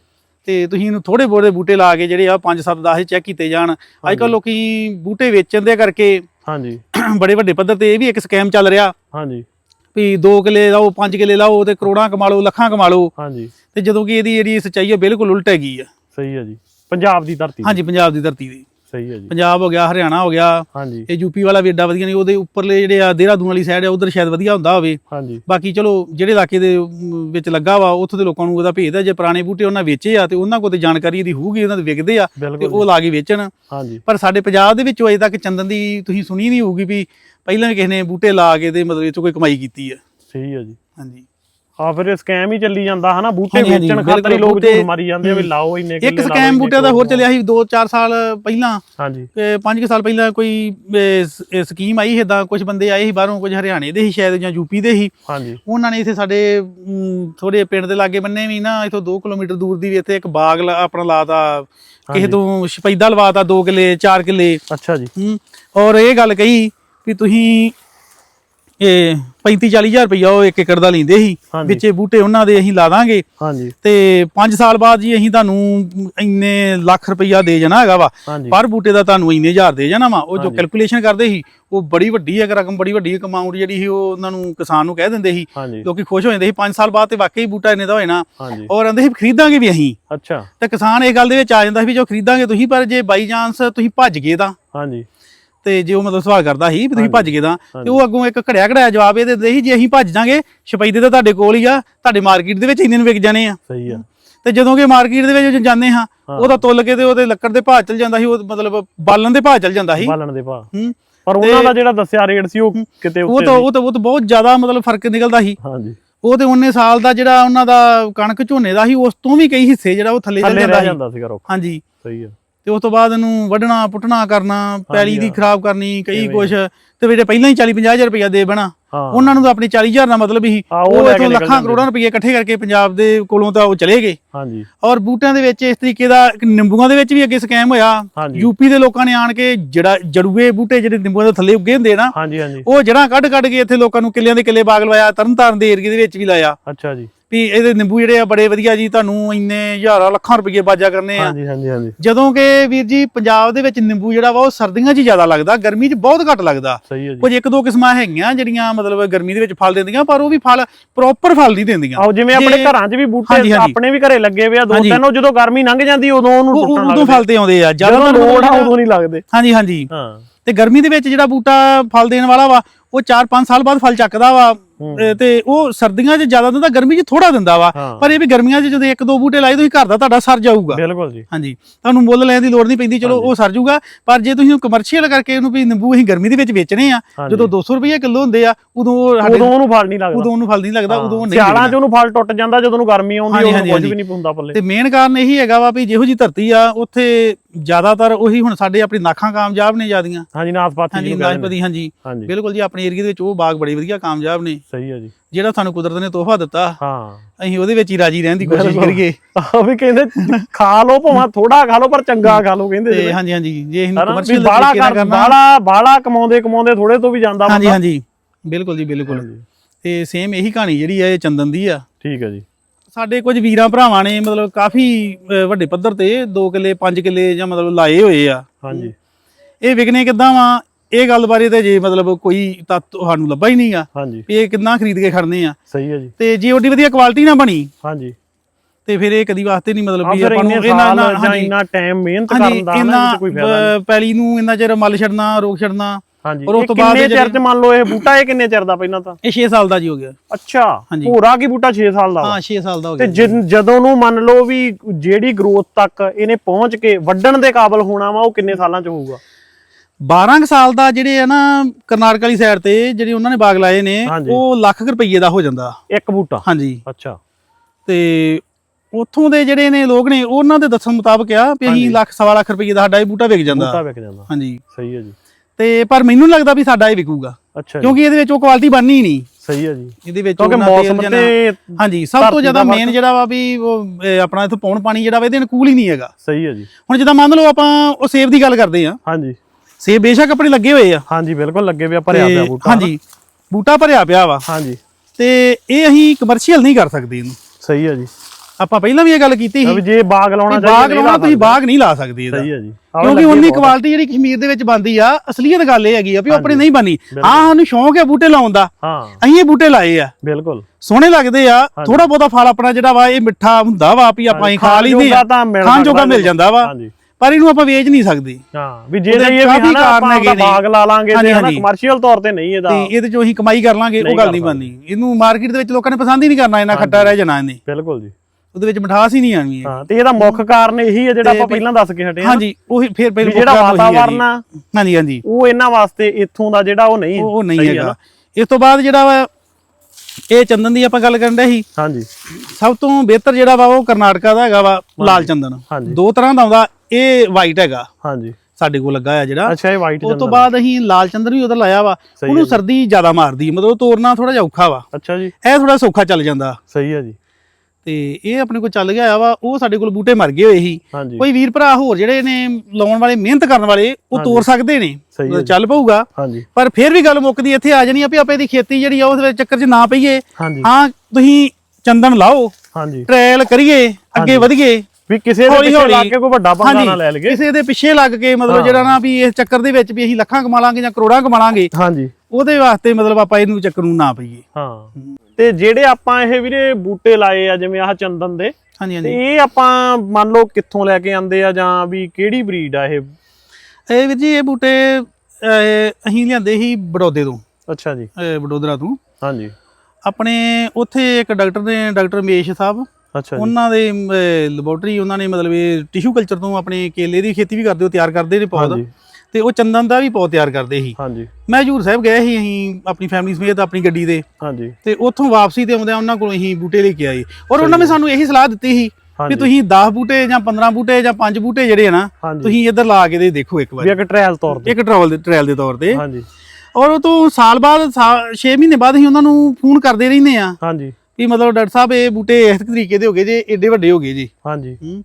ਤੇ ਤੁਸੀਂ ਇਹਨੂੰ ਥੋੜੇ ਬੋੜੇ ਬੂਟੇ ਲਾ ਕੇ ਜਿਹੜੇ ਆ 5 7 10 ਚੈੱਕ ਕੀਤੇ ਜਾਣ। ਅੱਜ ਕੱਲ ਲੋਕੀ ਬੂਟੇ ਵੇਚਣ ਦੇ ਕਰਕੇ ਹਾਂਜੀ। ਬੜੇ ਵੱਡੇ ਪੱਧਰ ਤੇ ਇਹ ਵੀ ਇੱਕ ਸਕੈਮ ਚੱਲ ਰਿਹਾ। ਹਾਂਜੀ। ਵੀ 2 ਕਿੱਲੇ ਲਾਓ 5 ਕਿੱਲੇ ਲਾਓ ਤੇ ਕਰੋੜਾਂ ਕਮਾ ਲਓ ਲੱਖਾਂ ਕਮਾ ਲਓ। ਹਾਂਜੀ। ਤੇ ਜਦੋਂ ਕਿ ਇਹਦੀ ਜਿਹੜੀ ਸੱਚਾਈ ਹੈ ਬਿਲਕੁਲ ਉਲਟ ਹੈਗੀ ਆ। ਸਹੀ ਹੈ ਜੀ। ਪੰਜਾਬ ਦੀ ਧਰਤੀ ਹਾਂਜੀ ਪੰਜਾਬ ਦੀ ਧਰਤੀ ਦੀ ਸਹੀ ਹੈ ਜੀ। ਪੰਜਾਬ ਹੋ ਗਿਆ ਹਰਿਆਣਾ ਹੋ ਗਿਆ ਹਾਂਜੀ। ਇਹ ਯੂਪੀ ਵਾਲਾ ਵੀ ਏਡਾ ਵਧੀਆ ਨਹੀਂ ਉਹਦੇ ਉੱਪਰਲੇ ਜਿਹੜੇ ਆ ਦੇਹਰਾਦੂਨ ਵਾਲੀ ਸਾਈਡ ਆ ਉਧਰ ਸ਼ਾਇਦ ਵਧੀਆ ਹੁੰਦਾ ਹੋਵੇ। ਹਾਂਜੀ। ਬਾਕੀ ਚਲੋ ਜਿਹੜੇ ਇਲਾਕੇ ਦੇ ਵਿੱਚ ਲੱਗਾ ਵਾ ਉੱਥੋਂ ਦੇ ਲੋਕਾਂ ਨੂੰ ਉਹਦਾ ਆ ਜੇ ਪੁਰਾਣੇ ਬੂਟੇ ਉਹਨਾਂ ਵੇਚੇ ਆ ਤੇ ਉਹਨਾਂ ਕੋਲ ਤੇ ਜਾਣਕਾਰੀ ਇਹਦੀ ਹੋਊਗੀ ਉਹਨਾਂ ਦੇ ਵਿਕਦੇ ਆ ਤੇ ਉਹ ਲਾ ਕੇ ਵੇਚਣ। ਹਾਂਜੀ। ਪਰ ਸਾਡੇ ਪੰਜਾਬ ਦੇ ਵਿੱਚ ਅਜੇ ਤੱਕ ਚੰਦਨ ਦੀ ਤੁਸੀਂ ਸੁਣੀ ਨਹੀਂ ਹੋਊਗੀ ਵੀ ਪਹਿਲਾਂ ਕਿਸੇ ਨੇ ਬੂਟੇ ਲਾ ਕੇ ਤੇ ਮਤਲਬ ਇਹ ਤੋਂ ਕੋਈ ਕਮਾਈ ਕੀਤੀ ਆ ਸਹੀ ਹੈ ਜੀ। ਹਾਂਜੀ। ਆ ਫਿਰ ਸਕੈਮ ਹੀ ਚੱਲੀ ਜਾਂਦਾ ਹਨਾ? ਬੂਟੇ ਹਾਂਜੀ, ਹਾਂਜੀ, ਵੇਚਣ ਖਾਤਰ ਹੀ ਬਿਲਕੁਲ, ਲੋਕ ਬੂਟੇ- ਝੂਠ ਮਾਰੀ ਜਾਂਦੇ ਆ ਵੀ ਲਾਓ ਇੰਨੇ ਇੱਕ ਕਿੱਲੇ ਲਾ ਲਓ, ਸਕੈਮ ਇੰਨੇ ਬੂਟਿਆਂ ਦਾ ਹੋਰ ਕਿੱਲੇ ਚੱਲਿਆ ਸੀ 2-4 ਸਾਲ ਪਹਿਲਾਂ ਹਾਂਜੀ। ਤੇ 5 ਸਾਲ ਪਹਿਲਾਂ ਕੋਈ ਇਹ ਸ- ਇਹ ਸਕੀਮ ਆਈ ਇਦਾਂ ਕੁਝ ਬੰਦੇ ਆਏ ਸੀ ਬਾਹਰੋਂ ਕੁਝ ਹਰਿਆਣੇ ਦੇ ਸੀ ਸ਼ਾਇਦ ਜਾਂ ਯੂਪੀ ਦੇ ਸੀ। ਹਾਂਜੀ। ਉਹਨਾਂ ਨੇ ਇੱਥੇ ਸਾਡੇ ਥੋੜੇ ਪਿੰਡ ਦੇ ਲਾਗੇ ਬੰਨੇ ਵੀ ਨਾ ਇਥੋਂ 2 ਕਿਲੋਮੀਟਰ ਦੂਰ ਦੀ ਵੀ ਇੱਥੇ ਇੱਕ ਬਾਗ ਲਾ- ਆਪਣਾ ਲਾਤਾ ਕਿਸੇ ਤੋਂ ਸ਼ਪੈਦਾ ਲਵਾਤਾ 2 ਕਿੱਲੇ 4 ਕਿੱਲੇ। ਅੱਛਾ ਜੀ। ਹੂੰ ਔਰ ਇਹ ਗੱਲ ਕਹੀ ਵੀ ਤੁਸੀਂ ਇਹ 35 40000 ਰੁਪਇਆ ਉਹ ਇੱਕ ਏਕੜ ਦਾ ਲੈਂਦੇ ਸੀ। ਵਿੱਚੇ ਬੂਟੇ ਉਹਨਾਂ ਦੇ ਅਸੀਂ ਲਾ ਦਾਂਗੇ। ਹਾਂਜੀ। ਤੇ 5 ਸਾਲ ਬਾਅਦ ਜੀ ਅਸੀਂ ਤੁਹਾਨੂੰ ਇੰਨੇ ਲੱਖ ਰੁਪਇਆ ਦੇ ਜਾਣਾ ਹੈਗਾ ਵਾ। ਪਰ ਬੂਟੇ ਦਾ ਤੁਹਾਨੂੰ ਇੰਨੇ ਹਜ਼ਾਰ ਦੇ ਜਾਣਾ ਵਾ। ਉਹ ਜੋ। ਕੈਲਕੂਲੇਸ਼ਨ ਕਰਦੇ ਸੀ ਉਹ ਬੜੀ ਵੱਡੀ ਇੱਕ ਰਕਮ ਬੜੀ ਵੱਡੀ ਅਮਾਉਂਟ ਜਿਹੜੀ ਸੀ ਉਹ ਉਹਨਾਂ ਨੂੰ ਕਿਸਾਨ ਨੂੰ ਕਹਿ ਦਿੰਦੇ ਸੀ। ਲੋਕੀ ਖੁਸ਼ ਹੋ ਜਾਂਦੇ ਸੀ। 5 ਸਾਲ ਬਾਅਦ ਤੇ ਵਾਕਈ ਬੂਟਾ ਇੰਨੇ ਦਾ ਹੋਏ ਨਾ। ਔਰ ਕਹਿੰਦੇ ਸੀ ਖਰੀਦਾਂਗੇ ਵੀ ਅਸੀਂ। ਅੱਛਾ। ਤੇ ਕਿਸਾਨ ਇਹ ਗੱਲ ਦੇ ਵਿੱਚ ਆ ਜਾਂਦਾ ਸੀ ਵੀ ਜੋ ਖਰੀਦਾਂਗੇ ਤੁਸੀਂ ਪਰ ਜੇ ਬਾਈ ਚਾਂਸ ਤੁਸੀਂ ਭੱਜ ਗਏ ਤਾਂ। ਹਾਂਜੀ। ਤੇ ਜੇ ਉਹ ਮਤਲਬ ਸਵਾਲ ਕਰਦਾ ਸੀ ਵੀ ਤੁਸੀਂ। ਭੱਜ ਗਏ ਤਾਂ ਤੇ। ਉਹ ਅੱਗੋਂ ਇੱਕ ਘੜਿਆ ਘੜਿਆ ਜਵਾਬ ਇਹ ਦਿੰਦੇ ਸੀ ਜੇ ਅਸੀਂ ਭੱਜ ਜਾਾਂਗੇ ਸ਼ਪੈਦੇ ਤਾਂ ਤੁਹਾਡੇ ਕੋਲ ਹੀ ਆ ਤੁਹਾਡੇ ਮਾਰਕੀਟ ਦੇ ਵਿੱਚ ਇੰਨੇ ਨੂੰ ਵਿਕ ਜਾਣੇ ਆ। ਸਹੀ ਆ। ਤੇ ਜਦੋਂ ਕਿ ਮਾਰਕੀਟ ਦੇ ਵਿੱਚ ਜਾਂਦੇ ਹਾਂ ਹਾਂ। ਉਹਦਾ ਤੁੱਲ ਕੇ ਤੇ ਉਹਦੇ ਲੱਕੜ ਦੇ ਭਾਅ ਚੱਲ ਜਾਂਦਾ ਸੀ ਉਹ ਮਤਲਬ ਬਾਲਣ ਦੇ ਭਾਅ ਚੱਲ ਜਾਂਦਾ ਸੀ। ਬਾਲਣ ਦੇ ਭਾ ਹੂੰ। ਪਰ ਉਹਨਾਂ ਦਾ ਜਿਹੜਾ ਦੱਸਿਆ ਰੇਟ ਸੀ ਉਹ ਕਿਤੇ ਉਹ ਤਾਂ। ਉਹ ਤਾਂ ਉਹ ਤਾਂ ਬਹੁਤ ਜ਼ਿਆਦਾ ਮਤਲਬ ਫ਼ਰਕ ਨਿਕਲਦਾ ਸੀ। ਹਾਂਜੀ। ਉਹ ਤੇ ਉਹਨੇ ਸਾਲ ਦਾ ਜਿਹੜਾ ਉਹਨਾਂ ਦਾ ਕਣਕ ਝੋਨੇ ਦਾ ਸੀ ਉਸ ਤੋਂ ਵੀ ਕਈ ਹਿੱਸੇ ਜਿਹੜਾ ਉਹ ਥੱਲੇ ਚੱਲ ਜਾਂਦਾ ਸੀ। ਹਾਂਜੀ। ਸਹੀ ਆ। ਤੇ ਉਸ ਤੋਂ ਬਾਅਦ ਇਹਨੂੰ ਵੱਢਣਾ ਪੁੱਟਣਾ ਕਰਨਾ ਪੈਲੀ ਦੀ। ਖਰਾਬ ਕਰਨੀ ਕਈ? ਕੁਛ। ਤੇ ਜਿਹੜੇ ਪਹਿਲਾਂ ਹੀ 40 50000 ਰੁਪਇਆ ਦੇ ਬਣਾ। ਉਹਨਾਂ ਨੂੰ ਤਾਂ ਆਪਣੀ 40000 ਦਾ ਮਤਲਬ ਹੀ। ਉਹ ਇਥੋਂ ਲੱਖਾਂ। ਕਰੋੜਾਂ ਰੁਪਏ ਇਕੱਠੇ ਕਰਕੇ ਪੰਜਾਬ ਦੇ ਕੋਲੋਂ ਤਾਂ ਉਹ ਚਲੇ ਗਏ। ਹਾਂਜੀ। ਔਰ ਬੂਟਿਆਂ ਦੇ ਵਿੱਚ ਇਸ ਤਰੀਕੇ ਦਾ ਇੱਕ ਨਿੰਬੂਆਂ ਦੇ ਵਿੱਚ ਵੀ ਅੱਗੇ ਸਕੈਮ ਹੋਇਆ। ਯੂਪੀ ਦੇ ਲੋਕਾਂ ਨੇ ਆਣ ਕੇ ਜੜਾ ਜੜੂਏ ਬੂਟੇ ਜਿਹੜੇ ਨਿੰਬੂਆਂ ਦੇ ਥੱਲੇ ਉੱਗੇ ਹੁੰਦੇ ਨਾ ਹਾਂਜੀ ਹਾਂਜੀ। ਉਹ ਜੜਾਂ ਕੱਢ ਕੱਢ ਕੇ ਇੱਥੇ ਲੋਕਾਂ ਨੂੰ ਕਿੱਲਿਆਂ ਦੇ ਕਿੱਲੇ ਬਾਗ ਲਵਾਇਆ ਤਰਨਤਾਰਨ ਦੇ ਏਰੀਏ ਦੇ ਵਿੱਚ ਵੀ ਲਾਇਆ। ਅੱਛਾ ਜੀ। ਵੀ ਇਹਦੇ ਨਿੰਬੂ ਜਿਹੜੇ ਆ ਬੜੇ ਵਧੀਆ ਜੀ ਤੁਹਾਨੂੰ ਇੰਨੇ ਹਜ਼ਾਰਾਂ ਲੱਖਾਂ ਰੁਪਏ ਬਾਜਾ ਕਰਨੇ ਆ। ਹਾਂਜੀ ਹਾਂਜੀ ਹਾਂਜੀ। ਜਦੋਂ ਕਿ ਵੀਰ ਜੀ ਪੰਜਾਬ ਦੇ ਵਿੱਚ ਨਿੰਬੂ ਜਿਹੜਾ ਵਾ ਉਹ ਸਰਦੀਆਂ 'ਚ ਹੀ ਜ਼ਿਆਦਾ ਲੱਗਦਾ ਗਰਮੀ 'ਚ ਬਹੁਤ ਘੱਟ ਲੱਗਦਾ। ਕੁਝ ਇੱਕ ਦੋ ਕਿਸਮਾਂ ਹੈਗੀਆਂ ਜਿਹੜੀਆਂ ਮਤਲਬ ਗਰਮੀ ਦੇ ਵਿੱਚ ਫਲ ਦਿੰਦੀਆਂ ਪਰ ਉਹ ਵੀ ਫਲ ਪ੍ਰੋਪਰ ਫਲ ਨਹੀਂ ਦਿੰਦੀਆਂ। ਆਓ ਜਿਵੇਂ ਆਪਣੇ ਘਰਾਂ 'ਚ ਵੀ ਬੂਟੇ। ਆਪਣੇ ਵੀ ਘਰੇ ਲੱਗੇ ਹੋਏ ਆ ਦੋ। ਤਿੰਨ ਉਹ ਜਦੋਂ ਗਰਮੀ ਲੰਘ ਜਾਂਦੀ ਉਦੋਂ ਉਹਨੂੰ ਉਦੋਂ ਫਲ ਤੇ ਆਉਂਦੇ ਆ। ਜਦੋਂ ਲੋੜ ਆ ਉਦੋਂ ਨਹੀਂ ਲੱਗਦੇ। ਹਾਂਜੀ ਹਾਂਜੀ। ਹਾਂ। ਤੇ ਗਰਮੀ ਦੇ ਵਿੱਚ ਜਿਹੜਾ ਬੂਟਾ ਫਲ ਦੇਣ ਵਾਲਾ ਵਾ ਉਹ 4-5 ਸਾਲ ਬਾਅਦ ਫਲ ਚੱਕਦਾ ਵਾ ਤੇ ਉਹ ਸਰਦੀਆਂ 'ਚ ਜ਼ਿਆਦਾ ਦਿੰਦਾ ਗਰਮੀ 'ਚ ਥੋੜਾ ਦਿੰਦਾ ਵਾ। ਪਰ ਇਹ ਵੀ ਗਰਮੀਆਂ 'ਚ ਜਦੋਂ ਇੱਕ ਦੋ ਬੂਟੇ ਲਾਏ ਤੁਸੀਂ ਘਰ ਦਾ ਤੁਹਾਡਾ ਸਰ ਜਾਊਗਾ। ਬਿਲਕੁਲ ਜੀ। ਹਾਂਜੀ। ਤੁਹਾਨੂੰ ਮੁੱਲ ਲੈਣ ਦੀ ਲੋੜ ਨਹੀਂ ਪੈਂਦੀ ਚਲੋ ਉਹ ਸਰ ਜਾਊਗਾ ਪਰ ਜੇ ਤੁਸੀਂ ਕਮਰਸ਼ੀਅਲ ਕਰਕੇ ਇਹਨੂੰ ਵੀ ਨਿੰਬੂ ਅਸੀਂ ਗਰਮੀ ਦੇ ਵਿੱਚ ਵੇਚਣੇ ਆ। ਜਦੋਂ 200 ਰੁਪਏ ਕਿਲੋ ਹੁੰਦੇ ਆ ਉਦੋਂ ਉਹ ਸਾਡੇ ਉਦੋਂ ਉਹਨੂੰ ਫਲ ਨਹੀਂ ਲੱਗਦਾ। ਉਦੋਂ ਉਹਨੂੰ ਫਲ ਨਹੀਂ ਲੱਗਦਾ ਉਦੋਂ ਉਹ ਨਹੀਂ ਸਿਆਲਾਂ 'ਚ। ਉਹਨੂੰ ਫਲ ਟੁੱਟ ਜਾਂਦਾ ਜਦੋਂ ਉਹਨੂੰ ਗਰਮੀ ਆਉਂਦੀ ਉਹਨੂੰ ਕੁਝ। ਵੀ ਨਹੀਂ ਹੁੰਦਾ ਪੱਲੇ। ਤੇ ਮੇਨ ਕਾਰਨ ਇਹੀ ਹੈਗਾ ਵਾ ਵੀ ਜਿਹੋ ਜੀ ਧਰਤੀ ਆ ਉੱਥੇ ਜ਼ਿਆਦਾਤਰ ਉਹੀ ਹੁਣ ਸਾਡੇ ਆਪਣੀ ਨਾਖਾਂ ਕਾਮਯਾਬ ਨੇ ਜਿਆਦੀਆਂ। ਹਾਂਜੀ ਨਾਸਪਾਤੀ ਹਾਂਜੀ। ਨਾਸ਼ਪਤੀ ਹਾਂਜੀ। ਬਿਲਕੁਲ ਜੀ ਆਪਣੇ ਏਰੀਆ ਦੇ ਵਿੱਚ ਉਹ ਬਾਗ ਬੜੇ ਵਧੀਆ ਕਾਮਯਾਬ ਨੇ। ਸਹੀ ਹੈ ਜੀ। ਜਿਹੜਾ ਸਾਨੂੰ ਕੁਦਰਤ ਨੇ ਤੋਹਫਾ ਦਿੱਤਾ ਹਾਂ। ਅਸੀਂ ਉਹਦੇ ਵਿੱਚ ਹੀ ਰਾਜੀ ਰਹਿਣ ਦੀ ਕੋਸ਼ਿਸ਼। ਕਰੀਏ। ਉਹ ਵੀ ਕਹਿੰਦੇ ਖਾ ਲਓ ਭਾਵੇਂ ਥੋੜਾ ਖਾ ਲਓ ਪਰ ਚੰਗਾ ਖਾ ਲਓ ਕਹਿੰਦੇ ਜਿਹੜੇ। ਹਾਂਜੀ ਹਾਂਜੀ। ਜੇ ਅਸੀਂ ਕਮਰਸ਼ੀਅਲ ਕਰਨਾ। ਬਾਹਲਾ ਬਾਹਲਾ ਕਮਾਉਂਦੇ ਕਮਾਉਂਦੇ ਥੋੜੇ ਤੋਂ ਵੀ ਜਾਂਦਾ ਹਾਂਜੀ। ਹਾਂਜੀ। ਬਿਲਕੁਲ ਜੀ ਬਿਲਕੁਲ। ਤੇ ਸੇਮ ਇਹੀ ਕਹਾਣੀ ਜਿਹੜੀ ਹੈ ਇਹ ਚੰਦਨ ਦੀ ਆ। ਠੀਕ ਹੈ ਜੀ। ਸਾਡੇ ਕੁਝ ਵੀਰਾਂ ਭਰਾਵਾਂ ਨੇ ਮਤਲਬ ਕਾਫੀ ਵੱਡੇ ਪੱਧਰ ਤੇ 2 ਕਿੱਲੇ 5 ਕਿੱਲੇ ਜਾਂ ਮਤਲਬ ਲਾਏ ਹੋਏ ਆ। ਹਾਂਜੀ। ਇਹ ਵਿਕਨੇ ਕਿੱਦਾਂ ਵਾ? ਇਹ ਗੱਲ ਬਾਰੇ ਤੇ ਜੇ ਮਤਲਬ ਕੋਈ ਤੱਤ ਤੁਹਾਨੂੰ ਲੱਭਾ ਹੀ ਨਹੀਂਗਾ ਹਾਂਜੀ। ਵੀ ਇਹ ਕਿੰਨਾ ਖਰੀਦ ਕੇ ਖੜਨੇ ਆ। ਸਹੀ ਹੈ ਜੀ। ਤੇ ਜੇ ਓਡੀ ਵਧੀਆ ਕੁਆਲਿਟੀ ਨਾ ਬਣੀ ਹਾਂਜੀ। ਤੇ ਫਿਰ ਇਹ ਕਦੀ ਵਾਸਤੇ ਨਹੀਂ ਮਤਲਬ ਵੀ ਆਪਾਂ ਨੂੰ ਇਹਨਾਂ ਹਾਂਜੀ। ਇੰਨਾ ਟਾਈਮ ਮਿਹਨਤ ਕਰਨ ਦਾ ਨਾ ਕੋਈ ਫਾਇਦਾ ਨਹੀਂ। ਪੈਲੀ ਨੂੰ ਇੰਨਾ ਚਿਰ ਮੱਲ ਛੱਡਣਾ ਰੋਕ ਛੱਡਣਾ ਹਾਂਜੀ। ਔਰ ਉਸ ਤੋਂ ਬਾਅਦ ਕਿੰਨੇ ਚਿਰ ਚ ਮੰਨ ਲਓ ਇਹ ਬੂਟਾ ਇਹ ਕਿੰਨੇ ਚਿਰ ਦਾ ਪਹਿਲਾਂ ਤਾਂ? ਇਹ 6 ਸਾਲ ਦਾ ਜੀ ਹੋ ਗਿਆ। ਅੱਛਾ। ਪੂਰਾ ਕੀ ਬੂਟਾ 6 ਸਾਲ ਦਾ? ਹਾਂ 6 ਸਾਲ ਦਾ ਹੋ ਤੇ ਗਿਆ। ਜਿਨ- ਜਦੋਂ ਨੂੰ ਮੰਨ ਲਓ ਵੀ ਜਿਹੜੀ ਗਰੋਥ ਤੱਕ ਇਹਨੇ ਪਹੁੰਚ ਕੇ ਵੱਢਣ ਦੇ ਕਾਬਿਲ ਹੋਣਾ ਵਾ ਉਹ ਕਿੰਨੇ ਸਾਲਾਂ ਚ ਹੋਊਗਾ? 12 ਕੁ ਸਾਲ ਦਾ ਜਿਹੜੇ ਆ ਨਾ ਕਰਨਾਟਕ ਵਾਲੀ ਸਾਈਡ ਤੇ ਜਿਹੜੇ ਉਹਨਾਂ ਨੇ ਬਾਗ ਲਾਏ ਨੇ ਹਾਂਜੀ। ਉਹ ਲੱਖ ਕੁ ਰੁਪਈਏ ਦਾ ਹੋ ਜਾਂਦਾ। ਇੱਕ ਬੂਟਾ? ਹਾਂਜੀ। ਅੱਛਾ। ਤੇ ਉੱਥੋਂ ਦੇ ਜਿਹੜੇ ਨੇ ਲੋਕ ਨੇ ਉਹਨਾਂ ਦੇ ਦੱਸਣ ਮੁਤਾਬਕ ਆ ਵੀ ਹਾਂਜੀ। ਅਸੀਂ ਲੱਖ ਸਵਾ ਲੱਖ ਰੁਪਈਏ ਦਾ ਸਾਡਾ ਇਹ ਬੂਟਾ ਵਿਕ ਬੂਟਾ ਜਾਂਦਾ ਵਿਕ ਜਾਂਦਾ। ਹਾਂਜੀ। ਸਹੀ ਹੈ ਜੀ। ਤੇ ਪਰ ਮੈਨੂੰ ਲੱਗਦਾ ਵੀ ਸਾਡਾ ਇਹ ਵਿਕੂਗਾ। ਅੱਛਾ ਜੀ। ਕਿਉਂਕਿ ਇਹਦੇ ਵਿੱਚ ਉਹ ਕੁਆਲਿਟੀ ਬਣਨੀ ਹੀ ਨਹੀਂ। ਸਹੀ ਹੈ ਜੀ। ਇਹਦੇ ਵਿੱਚ ਕਿਉਂਕਿ ਉਹਨਾਂ ਤੇਲ ਮੌਸਮ ਜਾਂ ਤੇ ਹਾਂਜੀ ਸਭ ਧਰਤੀ ਤੋਂ ਜ਼ਿਆਦਾ ਦਾ। ਮੇਨ ਜਿਹੜਾ ਵਾ ਵੀ ਉਹ ਇਹ ਆਪਣਾ ਇਥੋਂ ਪੌਣ ਪਾਣੀ ਜਿਹੜਾ ਵਾ ਇਹਦੇ ਅਨੁਕੂਲ ਹੀ ਨਹੀਂ ਹੈਗਾ। ਸਹੀ ਹੈ ਜੀ। ਹੁਣ ਜਿੱਦਾਂ ਮੰਨ ਲਓ ਆਪਾਂ ਉਹ ਸੇਬ ਦੀ ਗੱਲ ਕਰਦੇ ਆ ਹਾਂਜੀ। ਸੇਬ ਬੇਸ਼ੱਕ ਆਪਣੇ ਲੱਗੇ ਹੋਏ ਆ। ਹਾਂਜੀ ਬਿਲਕੁਲ ਲੱਗੇ ਪਿਆ ਭਰਿਆ ਤੇ ਪਿਆ ਬੂਟਾ। ਹਾਂਜੀ ਬੂਟਾ ਭਰਿਆ ਪਿਆ ਵਾ। ਹਾਂਜੀ। ਤੇ ਇਹ ਅਸੀਂ ਕਮਰਸ਼ੀਅਲ ਨਹੀਂ ਕਰ ਸਕਦੇ ਇਹਨੂੰ। ਸਹੀ ਹੈ ਜੀ। ਆਪਾਂ ਪਹਿਲਾਂ ਵੀ ਇਹ ਗੱਲ ਕੀਤੀ ਆ ਸੀ ਵੀ ਜੇ ਬਾਗ ਲਾਉਣਾ ਚਾਹੀਦਾ ਬਾਗ ਲਾਉਣਾ ਤੁਸੀਂ ਬਾਗ ਨਹੀਂ ਲਾ ਸਕਦੇ ਇਹਦਾ। ਸਹੀ ਹੈ ਜੀ। ਕਿਉਂਕਿ ਉਨੀ। ਕੁਆਲਿਟੀ ਜਿਹੜੀ ਕਸ਼ਮੀਰ ਦੇ ਵਿੱਚ ਬਣਦੀ ਆ ਅਸਲੀਅਤ ਗੱਲ ਇਹ ਹੈਗੀ ਆ ਵੀ ਆਪਣੇ ਨਹੀਂ ਬਣੀ। ਹਾਂ ਸਾਨੂੰ ਸ਼ੌਂਕ ਹੈ ਬੂਟੇ ਲਾਉਣ ਦਾ। ਹਾਂ। ਅਸੀਂ ਇਹ ਬੂਟੇ ਲਾਏ ਆ। ਬਿਲਕੁਲ। ਸੋਹਣੇ ਲੱਗਦੇ ਆ ਥੋੜਾ ਬਹੁਤਾ ਫਲ ਆਪਣਾ ਜਿਹੜਾ ਵਾ ਇਹ ਮਿੱਠਾ ਹੁੰਦਾ ਵਾ ਵੀ ਆਪਾਂ ਹੀ ਖਾ ਲਈਦੇ ਆ। ਖਾਣ ਜੋਗਾ ਮਿਲ ਜਾਂਦਾ ਵਾ। ਹਾਂਜੀ। ਪਰ ਇਹਨੂੰ ਆਪਾਂ ਵੇਚ ਨਹੀਂ ਸਕਦੇ। ਹਾਂ ਵੀ ਜੇ ਜਾਈਏ ਵੀ ਹਨਾ ਆਪਾਂ। ਬਾਗ ਲਾ ਲਾਂਗੇ ਤੇ ਹਨਾ। ਕਮਰਸ਼ੀਅਲ ਤੌਰ ਤੇ ਨਹੀਂ ਇਹਦਾ। ਤੇ ਇਹਦੇ ਚੋਂ ਅਸੀਂ ਕਮਾਈ ਕਰ ਲਾਂਗੇ ਉਹ ਗੱਲ ਨਹੀਂ। ਬਣਨੀ। ਇਹਨੂੰ ਮਾਰਕੀਟ ਦੇ ਵਿੱਚ ਲੋਕਾਂ ਨੇ ਪਸੰਦ ਹੀ ਨਹੀਂ ਕਰਨਾ ਇਹਨਾਂ ਖੱਟਾ ਰਹਿ ਜਾਣਾ ਇਹਨੇ। ਬਿਲਕੁਲ ਜੀ। ਉਹਦੇ ਵਿੱਚ ਮਿਠਾਸ ਹੀ ਨਹੀਂ ਆਣੀ ਹਾਂ ਤੇ ਇਹਦਾ ਮੁੱਖ ਕਾਰਨ ਇਹੀ ਹੈ ਜਿਹੜਾ ਆਪਾਂ ਪਹਿਲਾਂ ਦੱਸ ਕੇ ਹਟੇ ਹਾਂ ਹਾਂਜੀ ਉਹੀ ਫਿਰ ਪਹਿਲਾਂ ਜਿਹੜਾ ਵਾਤਾਵਰਨ ਆ ਹਾਂਜੀ ਹਾਂਜੀ। ਉਹ ਇਹਨਾਂ ਵਾਸਤੇ ਇੱਥੋਂ ਦਾ ਜਿਹੜਾ ਉਹ ਨਹੀਂ ਉਹ ਨਹੀਂ ਹੈਗਾ। ਇਸ ਤੋਂ ਬਾਅਦ ਜਿਹੜਾ ਵਾ ਇਹ ਚੰਦਨ ਦੀ ਆਪਾਂ ਗੱਲ ਕਰਨ ਦੇ ਸੀ? ਹਾਂਜੀ। ਸਭ ਤੋਂ ਬਿਹਤਰ ਜਿਹੜਾ ਵਾ ਉਹ ਕਰਨਾਟਕਾ ਦਾ ਹੈਗਾ ਵਾ ਲਾਲ ਚੰਦਨ। ਦੋ ਤਰ੍ਹਾਂ ਦਾ ਆਉਂਦਾ ਇਹ ਵਾਈਟ ਹੈਗਾ। ਹਾਂਜੀ। ਸਾਡੇ ਕੋਲ ਲੱਗਾ ਆ ਜਿਹੜਾ। ਅੱਛਾ ਇਹ ਵਾਈਟ ਉਸ ਤੋਂ ਬਾਅਦ ਅਸੀਂ ਲਾਲ ਚੰਦਨ ਵੀ ਉਹਦਾ ਲਾਇਆ ਵਾ। ਉਹਨੂੰ ਸਰਦੀ ਜ਼ਿਆਦਾ ਮਾਰਦੀ ਮਤਲਬ ਤੋੜਨਾ ਥੋੜਾ ਜਿਹਾ ਔਖਾ ਵਾ। ਅੱਛਾ ਜੀ। ਇਹ ਥੋੜਾ ਸੌਖਾ ਚੱਲ ਜਾਂਦਾ। ਸਹੀ ਹੈ ਜੀ। ਤੇ ਇਹ ਆਪਣੇ ਕੋਲ ਚੱਲ ਗਿਆ ਵਾ ਉਹ ਸਾਡੇ ਕੋਲ ਬੂਟੇ ਮਰ ਗਏ ਹੋਏ ਸੀ। ਹਾਂਜੀ। ਕੋਈ ਵੀਰ ਭਰਾ ਹੋਰ ਜਿਹੜੇ ਨੇ ਲਾਉਣ ਵਾਲੇ ਮਿਹਨਤ ਕਰਨ ਵਾਲੇ ਉਹ ਤੋੜ ਸਕਦੇ ਨੇ। ਸਹੀ ਹੈ ਮਤਲਬ ਚੱਲ ਪਊਗਾ। ਹਾਂਜੀ। ਪਰ ਫਿਰ ਵੀ ਗੱਲ ਮੁੱਕਦੀ ਇੱਥੇ ਆ ਜਾਣੀ ਆ ਵੀ ਆਪਾਂ ਇਹਦੀ ਖੇਤੀ ਜਿਹੜੀ ਆ ਉਸ ਵਿੱਚ ਚੱਕਰ 'ਚ ਨਾ ਪਈਏ। ਹਾਂਜੀ। ਹਾਂ ਤੁਸੀਂ ਚੰਦਨ ਲਾਓ। ਹਾਂਜੀ। ਟ੍ਰਾਇਲ ਕਰੀਏ ਅੱਗੇ ਵਧੀਏ। ਵੀ ਕਿਸੇ ਦੇ ਹੌਲੀ ਪਿੱਛੇ ਹੌਲੀ। ਲੱਗ ਕੇ ਕੋਈ ਵੱਡਾ ਪੰਗਾ ਨਾ ਲੈ ਲਈਏ। ਕਿਸੇ ਦੇ ਪਿੱਛੇ ਲੱਗ ਕੇ ਮਤਲਬ ਜਿਹੜਾ ਨਾ ਵੀ ਇਸ ਚੱਕਰ ਦੇ ਵਿੱਚ ਵੀ ਅਸੀਂ ਲੱਖਾਂ ਕਮਾ ਲਾਂਗੇ ਜਾਂ ਕਰੋੜਾਂ ਕਮਾ ਲਾਂਗੇ। ਹਾਂਜੀ। ਉਹਦੇ ਵਾਸਤੇ ਮਤਲਬ ਆਪਾਂ ਇਹਨੂੰ ਚੱਕਰ ਨੂੰ ਨਾ ਪਈਏ। ਹਾਂ। ਤੇ ਜਿਹੜੇ ਆਪਾਂ ਇਹ ਵੀਰੇ ਬੂਟੇ ਲਾਏ ਆ ਜਿਵੇਂ ਆਹ ਚੰਦਨ ਦੇ ਹਾਂਜੀ ਹਾਂਜੀ। ਇਹ ਆਪਾਂ ਮੰਨ ਲਓ ਕਿੱਥੋਂ ਲੈ ਕੇ ਆਂਦੇ ਆ ਜਾਂ ਵੀ ਕਿਹੜੀ ਬਰੀਡ ਆ ਇਹ? ਇਹ ਵੀਰ ਜੀ ਇਹ ਬੂਟੇ ਅਸੀਂ ਲਿਆਂਦੇ ਸੀ ਬੜੌਦੇ ਤੋਂ ਅੱਛਾ ਜੀ। ਵਡੋਦਰਾ ਤੋਂ। ਹਾਂਜੀ। ਆਪਣੇ ਉੱਥੇ ਇੱਕ ਡਾਕਟਰ ਨੇ ਡਾਕਟਰ ਮੇਸ਼ ਸਾਹਿਬ ਅੱਛਾ ਉਹਨਾਂ ਦੇ ਲੈਬੋਰਟਰੀ ਉਹਨਾਂ ਨੇ ਮਤਲਬ ਇਹ ਟਿਸ਼ੂ ਕਲਚਰ ਤੋਂ ਆਪਣੇ ਕੇਲੇ ਦੀ ਖੇਤੀ ਵੀ ਕਰਦੇ ਹੋ ਤਿਆਰ ਕਰਦੇ ਨੇ ਪੌਦ ਹਾਂਜੀ। ਤੇ ਉਹ ਚੰਦਨ ਦਾ ਵੀ ਪੌਦ ਤਿਆਰ ਕਰਦੇ ਸੀ। ਹਾਂਜੀ। ਮੈਂ ਹਜੂਰ ਸਾਹਿਬ ਗਏ ਸੀ ਅਸੀਂ ਆਪਣੀ ਫੈਮਿਲੀ ਸਮੇਤ ਆਪਣੀ ਗੱਡੀ ਦੇ ਹਾਂਜੀ। ਤੇ ਉੱਥੋਂ ਵਾਪਸੀ ਤੇ ਆਉਂਦਿਆਂ ਉਹਨਾਂ ਕੋਲੋਂ ਅਸੀਂ ਬੂਟੇ ਲੈ ਕੇ ਆਏ। ਔਰ ਉਹਨਾਂ ਨੇ ਸਾਨੂੰ ਇਹੀ ਸਲਾਹ ਦਿੱਤੀ ਸੀ ਵੀ ਤੁਸੀਂ 10 ਬੂਟੇ ਜਾਂ 15 ਬੂਟੇ ਜਾਂ 5 ਬੂਟੇ ਜਿਹੜੇ ਆ ਨਾ ਤੁਸੀਂ ਇੱਧਰ ਲਾ ਕੇ ਤੇ ਦੇਖੋ ਇੱਕ ਵੀ ਵਾਰ ਇੱਕ ਟ੍ਰਾਇਲ ਤੌਰ ਤੇ। ਇੱਕ ਟਰੈਵਲ ਦੇ ਟ੍ਰਾਇਲ ਦੇ ਤੌਰ ਤੇ। ਹਾਂਜੀ। ਔਰ ਉਹ ਤੋਂ ਸਾਲ ਬਾਅਦ 6 ਮਹੀਨੇ ਬਾਅਦ ਅਸੀਂ ਉਹਨਾਂ ਨੂੰ ਫੋਨ ਕਰਦੇ ਰਹਿੰਦੇ ਆ ਹਾਂਜੀ। ਵੀ ਮਤਲਬ ਡਾਕਟਰ ਸਾਹਿਬ ਇਹ ਬੂਟੇ ਇਸ ਤਰੀਕੇ ਦੇ ਹੋ ਗਏ ਜੇ ਏਡੇ ਵੱਡੇ ਹੋ ਗਏ ਜੀ। ਹਾਂਜੀ। ਹੂੰ।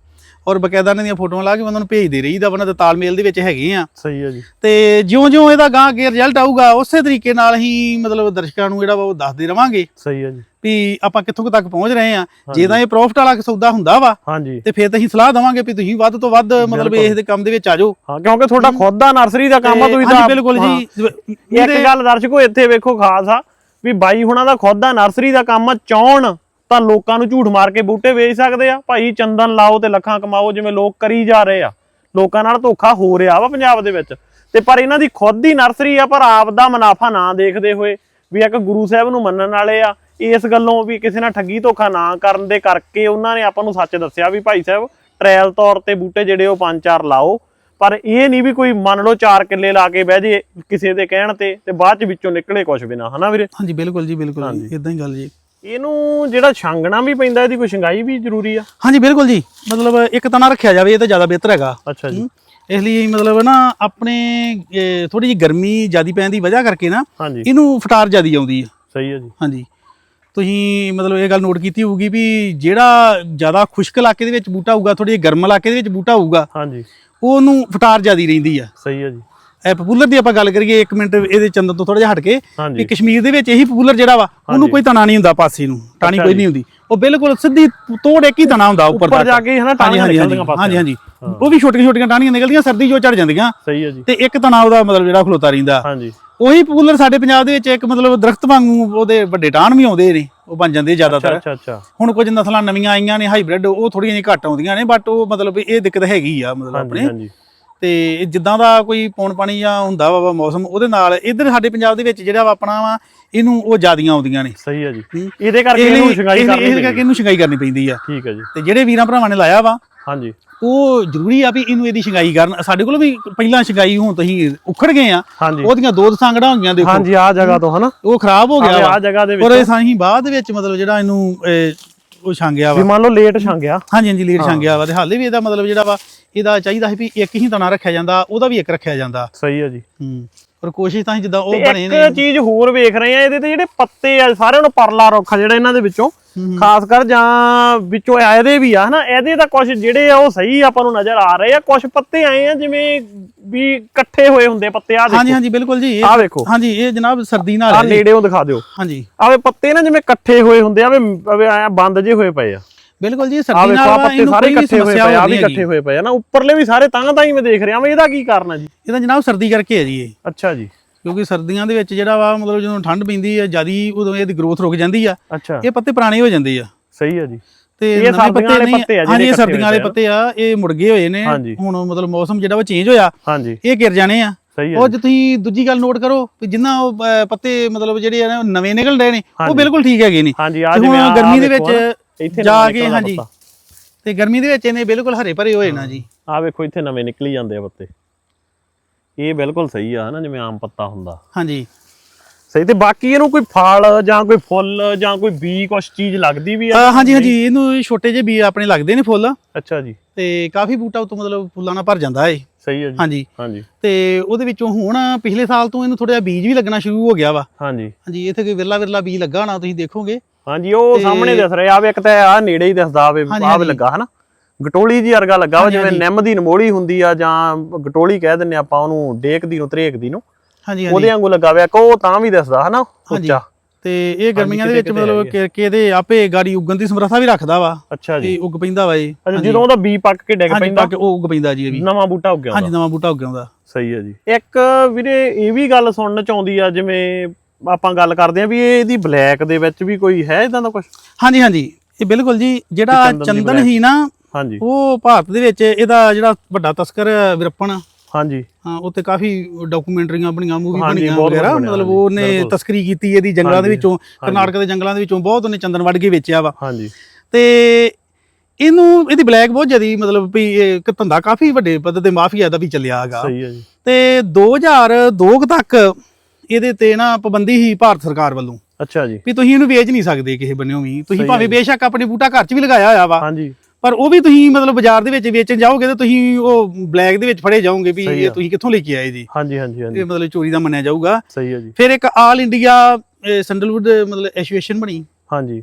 ਔਰ ਬਕਾਇਦਾ ਇਹਨਾਂ ਦੀਆਂ ਫੋਟੋਆਂ ਲਾ ਕੇ ਮੈਂ ਉਹਨਾਂ ਨੂੰ ਭੇਜਦੇ ਰਹੀਦਾ ਉਹਨਾਂ ਦੇ ਤਾਲਮੇਲ ਦੇ ਵਿੱਚ ਹੈਗੇ ਆ। ਸਹੀ ਹੈ ਜੀ। ਤੇ ਜਿਉਂ-ਜਿਉਂ ਇਹਦਾ ਗਾਂ ਅੱਗੇ ਰਿਜ਼ਲਟ ਆਊਗਾ ਉਸੇ ਤਰੀਕੇ ਨਾਲ ਹੀ ਮਤਲਬ ਦਰਸ਼ਕਾਂ ਨੂੰ ਜਿਹੜਾ ਵਾ ਉਹ ਦੱਸਦੇ ਰਵਾਂਗੇ। ਸਹੀ ਹੈ ਜੀ। ਵੀ ਆਪਾਂ ਕਿੱਥੋਂ ਤੱਕ ਪਹੁੰਚ ਰਹੇ ਆ। ਜੇ ਤਾਂ ਇਹ ਪ੍ਰੋਫਿਟ ਵਾਲਾ ਸੌਦਾ ਹੁੰਦਾ ਵਾ ਹਾਂਜੀ। ਤੇ ਫਿਰ ਤਾਂ ਅਸੀਂ ਸਲਾਹ ਦਵਾਂਗੇ ਵੀ ਤੁਸੀਂ ਵੱਧ ਤੋਂ ਵੱਧ ਮਤਲਬ। ਇਸ ਦੇ ਕੰਮ ਦੇ ਵਿੱਚ ਆ ਜਾਓ। ਹਾਂ ਕਿਉਂਕਿ ਤੁਹਾਡਾ ਖੁਦ ਦਾ ਨਰਸਰੀ ਦਾ ਕੰਮ ਆ ਤੁਸੀਂ ਤਾਂ ਬਿਲਕੁਲ। ਜੀ। ਇੱਕ ਗੱਲ ਦਰਸ਼ਕੋ ਇੱਥੇ ਵੇਖੋ ਖਾਸ ਆ ਵੀ ਬਾਈ ਹੁਣਾਂ ਦਾ ਖੁਦ ਦਾ ਨਰਸਰੀ ਦਾ ਕੰਮ ਆ ਚਾਹਣ ਤਾਂ ਲੋਕਾਂ ਨੂੰ ਝੂਠ ਮਾਰ ਕੇ ਬੂਟੇ ਵੇਚ ਸਕਦੇ ਆ। ਭਾਈ ਚੰਦਨ ਲਾਓ ਤੇ ਲੱਖਾਂ ਕਮਾਓ ਜਿਵੇਂ ਲੋਕ ਕਰੀ ਜਾ ਰਹੇ ਆ। ਲੋਕਾਂ ਨਾਲ ਧੋਖਾ ਹੋ ਰਿਹਾ ਵਾ ਪੰਜਾਬ ਦੇ ਵਿੱਚ। ਤੇ ਪਰ ਇਹਨਾਂ ਦੀ ਖੁਦ ਦੀ ਨਰਸਰੀ ਆ ਪਰ ਆਪ ਦਾ ਮੁਨਾਫਾ ਨਾ ਦੇਖਦੇ ਹੋਏ ਵੀ ਇੱਕ ਗੁਰੂ ਸਾਹਿਬ ਨੂੰ ਮੰਨਣ ਵਾਲੇ ਆ। ਇਸ ਗੱਲੋਂ ਵੀ ਕਿਸੇ ਨਾਲ ਠੱਗੀ ਧੋਖਾ ਨਾ ਕਰਨ ਦੇ ਕਰਕੇ ਉਹਨਾਂ ਨੇ ਆਪਾਂ ਨੂੰ ਸੱਚ ਦੱਸਿਆ ਵੀ ਭਾਈ ਸਾਹਿਬ ਟ੍ਰਾਇਲ ਤੌਰ ਤੇ ਬੂਟੇ ਜਿਹੜੇ ਉਹ ਪੰਜ ਚਾਰ ਲਾਓ। ਪਰ ਇਹ ਨਹੀਂ ਵੀ ਕੋਈ ਮੰਨ ਲਓ 4 ਕਿੱਲੇ ਲਾ ਕੇ ਬਹਿ ਜੇ ਕਿਸੇ ਦੇ ਕਹਿਣ ਤੇ ਤੇ ਬਾਅਦ ਚ ਵਿੱਚੋਂ ਨਿਕਲੇ ਕੁਝ ਵੀ ਨਾ ਹਨਾ ਵੀਰੇ? ਹਾਂਜੀ ਬਿਲਕੁਲ ਜੀ ਬਿਲਕੁਲ ਇਦਾਂ ਹੀ ਗੱਲ ਜੀ। ਇਹਨੂੰ ਜਿਹੜਾ ਛਾਂਗਣਾ ਵੀ ਪੈਂਦਾ ਇਹਦੀ ਕੋਈ ਸ਼ੰਗਾਈ ਵੀ ਜ਼ਰੂਰੀ ਆ? ਹਾਂਜੀ ਬਿਲਕੁਲ ਜੀ। ਮਤਲਬ ਇੱਕ ਤਣਾ ਰੱਖਿਆ ਜਾਵੇ ਇਹ ਤਾਂ ਜ਼ਿਆਦਾ ਬਿਹਤਰ ਹੈਗਾ। ਅੱਛਾ ਜੀ। ਇਸ ਲਈ ਮਤਲਬ ਨਾ ਆਪਣੇ ਥੋੜੀ ਜਿਹੀ ਗਰਮੀ ਜ਼ਿਆਦੀ ਪੈਣ ਦੀ ਵਜ੍ਹਾ ਕਰਕੇ ਨਾ ਇਹਨੂੰ ਫਟਾਰ ਜ਼ਿਆਦੀ ਆਉਂਦੀ ਹੈ ਸਹੀ ਹੈ ਜੀ। ਹਾਂਜੀ। ਤੁਸੀਂ ਮਤਲਬ ਇਹ ਗੱਲ ਨੋਟ ਕੀਤੀ ਹੋਊਗੀ ਵੀ ਜਿਹੜਾ ਜ਼ਿਆਦਾ ਖੁਸ਼ਕ ਇਲਾਕੇ ਦੇ ਵਿੱਚ ਬੂਟਾ ਹੋਊਗਾ ਥੋੜੀ ਜਿਹੀ ਗਰਮ ਇਲਾਕੇ ਦੇ ਵਿੱਚ ਬੂਟਾ ਹੋਊਗਾ ਹਾਂਜੀ। ਉਹਨੂੰ ਫਟਾਰ ਜ਼ਿਆਦੀ ਰਹਿੰਦੀ ਆ। ਸਹੀ ਹੈ ਜੀ। ਪਪੂਲਰ ਦੀ ਆਪਾਂ ਗੱਲ ਕਰੀਏ ਇੱਕ ਮਿੰਟ ਇਹਦੇ ਚੰਦਨ ਤੋਂ ਥੋੜਾ ਜਿਹਾ ਹਟ ਕੇ ਵੀ ਕਸ਼ਮੀਰ ਦੇ ਵਿੱਚ ਇਹੀ ਪਪੂਲਰ ਜਿਹੜਾ ਵਾ ਉਹਨੂੰ ਕੋਈ ਤਣਾ ਨਹੀਂ ਹੁੰਦਾ ਪਾਸੇ ਨੂੰ ਟਾਣੀ ਕੋਈ ਨਹੀਂ ਹੁੰਦੀ। ਉਹ ਬਿਲਕੁਲ ਸਿੱਧੀ ਤੋੜ ਇੱਕ ਹੀ ਤਣਾ ਹੁੰਦਾ ਉੱਪਰ ਤੱਕ। ਜਾ ਕੇ ਹਨਾ ਟਾਣੀਆਂ ਨਿਕਲਦੀਆਂ ਪਾਸੇ ਹਾਂਜੀ ਹਾਂਜੀ। ਉਹ ਵੀ ਛੋਟੀਆਂ ਛੋਟੀਆਂ ਟਾਣੀਆਂ ਨਿਕਲਦੀਆਂ ਸਰਦੀ ਜੋ ਚੜ ਜਾਂਦੀਆਂ। ਸਹੀ ਹੈ ਜੀ। ਤੇ ਇੱਕ ਤਣਾ ਉਹਦਾ ਮਤਲਬ ਜਿਹੜਾ ਖਲੋਤਾ ਰਹਿੰਦਾ। ਹਾਂਜੀ। ਉਹੀ ਪਪੂਲਰ ਸਾਡੇ ਪੰਜਾਬ ਦੇ ਵਿੱਚ ਇੱਕ ਮਤਲਬ ਦਰਖਤ ਵਾਂਗੂ ਉਹਦੇ ਵੱਡੇ ਟਾਣ ਵੀ ਆਉਂਦੇ ਨੇ ਉਹ ਬਣ ਜਾਂਦੇ ਜ਼ਿਆਦਾਤਰ। ਅੱਛਾ ਅੱਛਾ ਹੁਣ ਕੁਝ ਨਸਲਾਂ ਨਵੀਆਂ ਆਈਆਂ ਨੇ ਹਾਈਬ੍ਰਿਡ ਉਹ ਥੋੜੀਆਂ ਜਿਹੀਆਂ ਘੱਟ ਆਉਂਦੀਆਂ ਨੇ ਬਟ ਉਹ ਮਤਲਬ ਇਹ ਦਿੱਕਤ ਹੈਗੀ ਆ ਮਤਲਬ ਆਪਣੇ। ਤੇ ਜਿੱਦਾਂ ਦਾ ਕੋਈ ਪੌਣ ਪਾਣੀ ਜਾਂ ਹੁੰਦਾ ਵਾ ਵਾ ਮੌਸਮ ਉਹਦੇ ਨਾਲ ਇੱਧਰ ਸਾਡੇ ਪੰਜਾਬ ਦੇ ਵਿੱਚ ਜਿਹੜਾ ਵਾ ਆਪਣਾ ਵਾ ਇਹਨੂੰ ਉਹ ਜ਼ਿਆਦੀਆਂ ਆਉਂਦੀਆਂ ਨੇ। ਸਹੀ ਹੈ ਜੀ। ਇਹਦੇ ਕਰਕੇ ਇਹ ਇਹਨੂੰ ਸ਼ੰਗਾਈ ਕਰਨੀ ਕਰਕੇ ਪੈਂਦੀ ਇਹਨੂੰ ਸ਼ਿੰਗਾਈ ਕਰਨੀ ਪੈਂਦੀ ਆ। ਠੀਕ ਹੈ ਜੀ। ਤੇ ਜਿਹੜੇ ਵੀਰਾਂ ਭਰਾਵਾਂ ਨੇ ਲਾਇਆ ਵਾ ਹਾਂਜੀ। ਉਹ ਜ਼ਰੂਰੀ ਆ ਵੀ ਇਹਨੂੰ ਇਹਦੀ ਸ਼ਿੰਗਾਈ ਕਰਨ। ਸਾਡੇ ਕੋਲ ਵੀ ਪਹਿਲਾਂ ਸ਼ਿੰਗਾਈ ਹੁਣ ਤੁਸੀਂ ਉਖੜ ਗਏ ਆ ਉਹਦੀਆਂ ਦੋ ਦਸਾਂਗੜਾਂ ਹੋ ਗਈਆਂ ਦੇਖੋ। ਹਾਂਜੀ ਆ ਜਗ੍ਹਾ ਤੋਂ ਹਨਾ। ਉਹ ਖਰਾਬ ਹੋ ਗਿਆ ਆ ਜਗ੍ਹਾ ਦੇ ਔਰ ਵਿੱਚ। ਇਹ ਸਾਹੀਂ ਬਾਅਦ ਵਿੱਚ ਮਤਲਬ ਜਿਹੜਾ ਇਹਨੂੰ ਇਹ, ਉਹ ਛਾਂਗਿਆ ਵੀ। ਵਾ ਮੰਨ ਲਓ ਲੇਟ ਛਾਂਗਿਆ। ਹਾਂਜੀ ਹਾਂਜੀ ਲੀਡ ਛਾਂਗਿਆ ਵਾ ਤੇ ਹਾਲੇ ਵੀ ਇਹਦਾ ਮਤਲਬ ਜਿਹੜਾ ਵਾ ਇਹਦਾ ਚਾਹੀਦਾ ਸੀ ਵੀ ਇੱਕ ਹੀ ਤਣਾ ਰੱਖਿਆ ਜਾਂਦਾ ਉਹਦਾ ਵੀ ਇੱਕ ਰੱਖਿਆ ਜਾਂਦਾ। ਸਹੀ ਹੈ ਜੀ। ਹੂੰ ਪਰ ਕੋਸ਼ਿਸ਼ ਤਾਂ ਹੀ ਜਿੱਦਾਂ ਉਹ ਤੇ ਬਣੇ ਨੇ। ਇੱਕ ਚੀਜ਼ ਹੋਰ ਵੇਖ ਰਹੇ ਆ ਇਹਦੇ ਤੇ ਜਿਹੜੇ ਪੱਤੇ ਆ ਸਾਰਿਆਂ ਨੂੰ ਪਰਲਾ ਰੁੱਖ ਆ ਜਿਹੜਾ ਇਹਨਾਂ ਦੇ ਵਿੱਚੋਂ। ਖਾਸ ਕਰ ਜਾਂ ਵਿੱਚੋਂ ਇਹਦੇ ਵੀ ਆ ਹਨਾ? ਇਹਦੇ ਤਾਂ ਕੁਝ ਜਿਹੜੇ ਆ ਉਹ ਸਹੀ ਆਪਾਂ ਨੂੰ ਨਜ਼ਰ ਆ ਰਹੇ ਆ। ਕੁਝ ਪੱਤੇ ਆਏ ਆ ਜਿਵੇਂ ਵੀ ਇਕੱਠੇ ਹੋਏ ਹੁੰਦੇ ਪੱਤੇ ਆ ਹਾਂਜੀ ਦੇਖੋ। ਹਾਂਜੀ ਬਿਲਕੁਲ ਜੀ। ਆਹ ਵੇਖੋ। ਹਾਂਜੀ ਇਹ ਜਨਾਬ ਸਰਦੀ ਨਾਲ ਆ। ਨੇੜੇੋਂ ਦਿਖਾ ਦਿਓ। ਹਾਂਜੀ। ਆਵੇ ਪੱਤੇ ਨਾ ਜਿਵੇਂ ਇਕੱਠੇ ਹੋਏ ਹੁੰਦੇ ਆ ਵੇ ਆਇਆ ਬੰਦ ਜੇ ਹੋਏ ਪਏ ਆ। ਬਿਲਕੁਲ ਜੀ ਆ ਸਰਦੀ ਆ ਨਾਲ ਪੱਤੇ ਸਾਰੇ ਇਕੱਠੇ ਹੋਏ ਪਏ ਆ ਵੀ ਇਕੱਠੇ ਹੋਏ ਪਏ ਆ ਨਾ ਉੱਪਰਲੇ ਵੀ ਸਾਰੇ ਤਾਂ ਤਾਂ ਹੀ ਮੈਂ ਦੇਖ ਰਿਹਾ ਮੈਂ ਇਹਦਾ ਕੀ ਕਾਰਨ ਆ ਜੀ? ਇਹਦਾ ਜਨਾਬ ਸਰਦੀ ਕਰਕੇ ਹੈ ਜੀ ਇਹ। ਅੱਛਾ ਜੀ। ਕਿਉਂਕਿ ਸਰਦੀਆਂ ਦੇ ਵਿੱਚ ਜਿਹੜਾ ਵਾ ਮਤਲਬ ਜਦੋਂ ਠੰਡ ਪੈਂਦੀ ਹੈ ਜਿਆਦੀ ਉਦੋਂ ਇਹਦੀ ਗਰੋਥ ਰੁਕ ਜਾਂਦੀ ਆ। ਅੱਛਾ। ਇਹ ਪੱਤੇ ਪੁਰਾਣੇ ਹੋ ਜਾਂਦੇ ਆ। ਸਹੀ ਹੈ ਜੀ। ਤੇ ਇਹ ਨਵੇਂ ਸਰਦੀਆਂ ਵਾਲੇ ਪੱਤੇ ਆ ਜਿਹੜੇ ਸਰਦੀਆਂ ਵਾਲੇ ਪੱਤੇ ਆ ਇਹ ਮੁੜ ਗਏ ਹੋਏ ਨੇ। ਹੁਣ ਮਤਲਬ ਮੌਸਮ ਜਿਹੜਾ ਵਾ ਚੇਂਜ ਹੋਇਆ ਇਹ ਗਿਰ ਜਾਣੇ ਆ। ਉਹ ਜੇ ਤੁਸੀਂ ਦੂਜੀ ਗੱਲ ਨੋਟ ਕਰੋ ਵੀ ਜਿੰਨਾ ਪੱਤੇ ਮਤਲਬ ਜਿਹੜੇ ਆ ਨਵੇਂ ਨਿਕਲ ਰਹੇ ਨੇ ਉਹ। ਬਿਲਕੁਲ ਠੀਕ ਹੈਗੇ ਨੇ। ਹਾਂਜੀ ਆ ਜਿਵੇਂ ਗਰਮੀ ਦੇ ਵਿੱਚ ਜਾ ਕੇ ਹਾਂਜੀ। ਤੇ ਗਰਮੀ ਦੇ ਵਿੱਚ ਇਹਨੇ ਬਿਲਕੁਲ ਹਰੇ ਭਰੇ ਹੋਏ ਨਾ ਜੀ। ਆ ਵੇਖੋ ਇੱਥੇ ਨਵੇਂ ਨਿਕਲੀ ਜਾਂਦੇ ਆ ਪੱਤੇ। ਇਹ ਬਿਲਕੁਲ ਸਹੀ ਆ ਹਨਾ ਜਿਵੇਂ ਆਮ ਪੱਤਾ ਹੁੰਦਾ। ਹਾਂਜੀ। ਸਹੀ ਤੇ ਬਾਕੀ ਇਹਨੂੰ ਕੋਈ ਫਲ ਜਾਂ ਕੋਈ ਫੁੱਲ ਜਾਂ ਕੋਈ ਬੀ ਕੁਛ ਚੀਜ਼ ਲੱਗਦੀ ਵੀ ਆ? ਹਾਂਜੀ ਹਾਂਜੀ ਇਹਨੂੰ ਛੋਟੇ ਜਿਹੇ ਬੀ ਆਪਣੇ ਲੱਗਦੇ ਨੇ ਫੁੱਲ। ਅੱਛਾ ਜੀ। ਤੇ ਕਾਫੀ ਬੂਟਾ ਉਤੋਂ ਮਤਲਬ ਫੁੱਲਾਂ ਨਾਲ ਭਰ ਜਾਂਦਾ ਏ। ਸਹੀ ਹੈ ਜੀ। ਹਾਂਜੀ। ਹਾਂਜੀ। ਤੇ ਉਹਦੇ ਵਿੱਚੋਂ ਹੁਣ ਪਿਛਲੇ ਸਾਲ ਤੋਂ ਇਹਨੂੰ ਥੋੜਾ ਜਿਹਾ ਬੀਜ ਵੀ ਲੱਗਣਾ ਸ਼ੁਰੂ ਹੋ ਗਿਆ ਵਾ। ਹਾਂਜੀ। ਹਾਂਜੀ ਇੱਥੇ ਕੋਈ ਵਿਰਲਾ ਵਿਰਲਾ ਬੀਜ ਲੱਗਾ ਹੋਣਾ ਤੁਸੀਂ ਦੇਖੋਗੇ। ਹਾਂਜੀ ਉਹ ਸਾਹਮਣੇ ਦਿਸ ਰਿਹਾ ਆਵੇ ਇੱਕ ਤਾਂ ਆ ਨੇੜੇ ਹੀ ਦਿਸਦਾ ਆਵੇ ਆਵੇ। ਲੱਗਾ ਹਨਾ? ਗਟੋਲੀ ਜੀ ਵਰਗਾ ਲੱਗਾ ਵਾ ਹਾਂਜੀ, ਜਿਵੇਂ ਹਾਂਜੀ। ਨਿੰਮ ਦੀ ਨਮੋੜੀ ਹੁੰਦੀ ਆ ਜਾਂ ਗਟੋਲੀ ਕਹਿ ਦਿੰਨੇ ਆਪਾਂ ਉਹਨੂੰ ਡੇਕ ਦੀ ਨੂੰ ਤਰੇਕ ਦੀ ਨੂੰ। ਹਾਂਜੀ ਉਹਦੇ ਹਾਂਜੀ ਵਾਂਗੂ ਲੱਗਾ ਹੋਇਆ ਕਿ ਤਾਂ ਵੀ ਦਿਸਦਾ ਹਨਾ ਹਾਂਜੀ। ਉੱਚਾ। ਤੇ ਇਹ ਗਰਮੀਆਂ ਦੇ ਵਿੱਚ ਮਤਲਬ ਕਿ ਇਹਦੇ ਆਪੇ ਗਾੜੀ ਉਗਣ ਦੀ ਸਮਰੱਥਾ ਵੀ ਰੱਖਦਾ ਵਾ ਅੱਛਾ ਜੀ। ਤੇ ਉੱਗ ਪੈਂਦਾ ਵਾ ਇਹ। ਅੱਛਾ ਜਦੋਂ ਉਹਦਾ ਬੀ ਪੱਕ ਕੇ ਡਿੱਗ ਹਾਂਜੀ ਪੈਂਦਾ। ਪੱਕ ਉਹ ਉੱਗ ਪੈਂਦਾ ਜੀ ਇਹ ਵੀ। ਨਵਾਂ ਬੂਟਾ ਉੱਗ ਹਾਂਜੀ ਨਵਾਂ ਬੂਟਾ ਉੱਗ ਆਉਂਦਾ ਸਹੀ ਹੈ ਜੀ। ਇੱਕ ਵੀਰੇ ਇਹ ਵੀ ਗੱਲ ਸੁਣਨ ਚ ਆਉਂਦੀ ਆ ਜਿਵੇਂ ਆਪਾਂ ਗੱਲ ਕਰਦੇ ਆ ਵੀ ਇਹ ਇਹਦੀ ਬਲੈਕ ਦੇ ਵਿੱਚ ਵੀ ਕੋਈ ਹੈ ਇਦਾਂ ਦਾ ਕੁਝ ਹਾਂਜੀ ਹਾਂਜੀ। ਇਹ ਬਿਲਕੁਲ ਜੀ ਜਿਹੜਾ ਚੰਦਨ। ਹੀ ਨਾ ਹਾਂਜੀ। ਉਹ ਭਾਰਤ ਦੇ ਵਿੱਚ ਇਹਦਾ ਜਿਹੜਾ ਵੱਡਾ ਤਸਕਰ ਵਿਰਪਣ ਹਾਂਜੀ। ਹਾਂ ਉੱਤੇ ਕਾਫੀ ਡਾਕੂਮੈਂਟਰੀਆਂ ਬਣੀਆਂ ਮੂਵੀ ਬਣੀਆਂ ਵਗੈਰਾ ਮਤਲਬ ਉਹਨੇ। ਤਸਕਰੀ ਕੀਤੀ ਇਹਦੀ ਜੰਗਲਾਂ ਦੇ ਵਿੱਚੋਂ ਕਰਨਾਟਕ ਦੇ ਜੰਗਲਾਂ ਦੇ ਵਿੱਚੋਂ ਬਹੁਤ ਉਹਨੇ ਚੰਦਨ ਵੱਢ ਕੇ ਵੇਚਿਆ ਵਾ। ਹਾਂਜੀ। ਤੇ ਇਹਨੂੰ ਇਹਦੀ ਬਲੈਕ ਬਹੁਤ ਜ਼ਿਆਦੀ ਮਤਲਬ ਵੀ ਇੱਕ ਧੰਦਾ ਕਾਫੀ ਵੱਡੇ ਪੱਧਰ ਤੇ ਮਾਫੀਆ ਦਾ ਵੀ ਚੱਲਿਆ ਹੈਗਾ। ਸਹੀ ਹੈ ਜੀ। ਤੇ 2002 ਕੁ ਤੱਕ ਇਹਦੇ ਤੇ ਨਾ ਪਾਬੰਦੀ ਸੀ ਭਾਰਤ ਸਰਕਾਰ ਵੱਲੋਂ। ਅੱਛਾ ਜੀ। ਵੀ ਤੁਸੀਂ ਇਹਨੂੰ ਵੇਚ ਨਹੀਂ ਸਕਦੇ ਕਿਸੇ ਬੰਨਿਓ ਵੀ। ਤੁਸੀਂ ਭਾਵੇਂ ਹੈ। ਬੇਸ਼ੱਕ ਆਪਣੇ ਬੂਟਾ ਘਰ 'ਚ ਵੀ ਲਗਾਇਆ ਹੋਇਆ ਵਾ। ਹਾਂਜੀ। ਪਰ ਉਹ ਵੀ ਤੁਸੀਂ ਮਤਲਬ ਬਾਜ਼ਾਰ ਦੇ ਵਿੱਚ ਵੇਚਣ ਜਾਓਗੇ ਤੇ ਤੁਸੀਂ ਉਹ ਬਲੈਕ ਦੇ ਵਿੱਚ ਫੜੇ ਜਾਓਗੇ ਵੀ ਸਹੀ ਇਹ ਆ। ਤੁਸੀਂ ਕਿੱਥੋਂ ਲੈ ਕੇ ਆਏ ਜੀ। ਹਾਂਜੀ ਹਾਂਜੀ ਹਾਂਜੀ। ਇਹ ਮਤਲਬ ਚੋਰੀ ਦਾ ਮੰਨਿਆ ਜਾਊਗਾ। ਸਹੀ ਹੈ ਜੀ। ਫਿਰ ਇੱਕ ਆਲ ਇੰਡੀਆ ਸੈਂਡਲਵੁੱਡ ਮਤਲਬ ਐਸੋਸੀਏਸ਼ਨ ਬਣੀ। ਹਾਂਜੀ।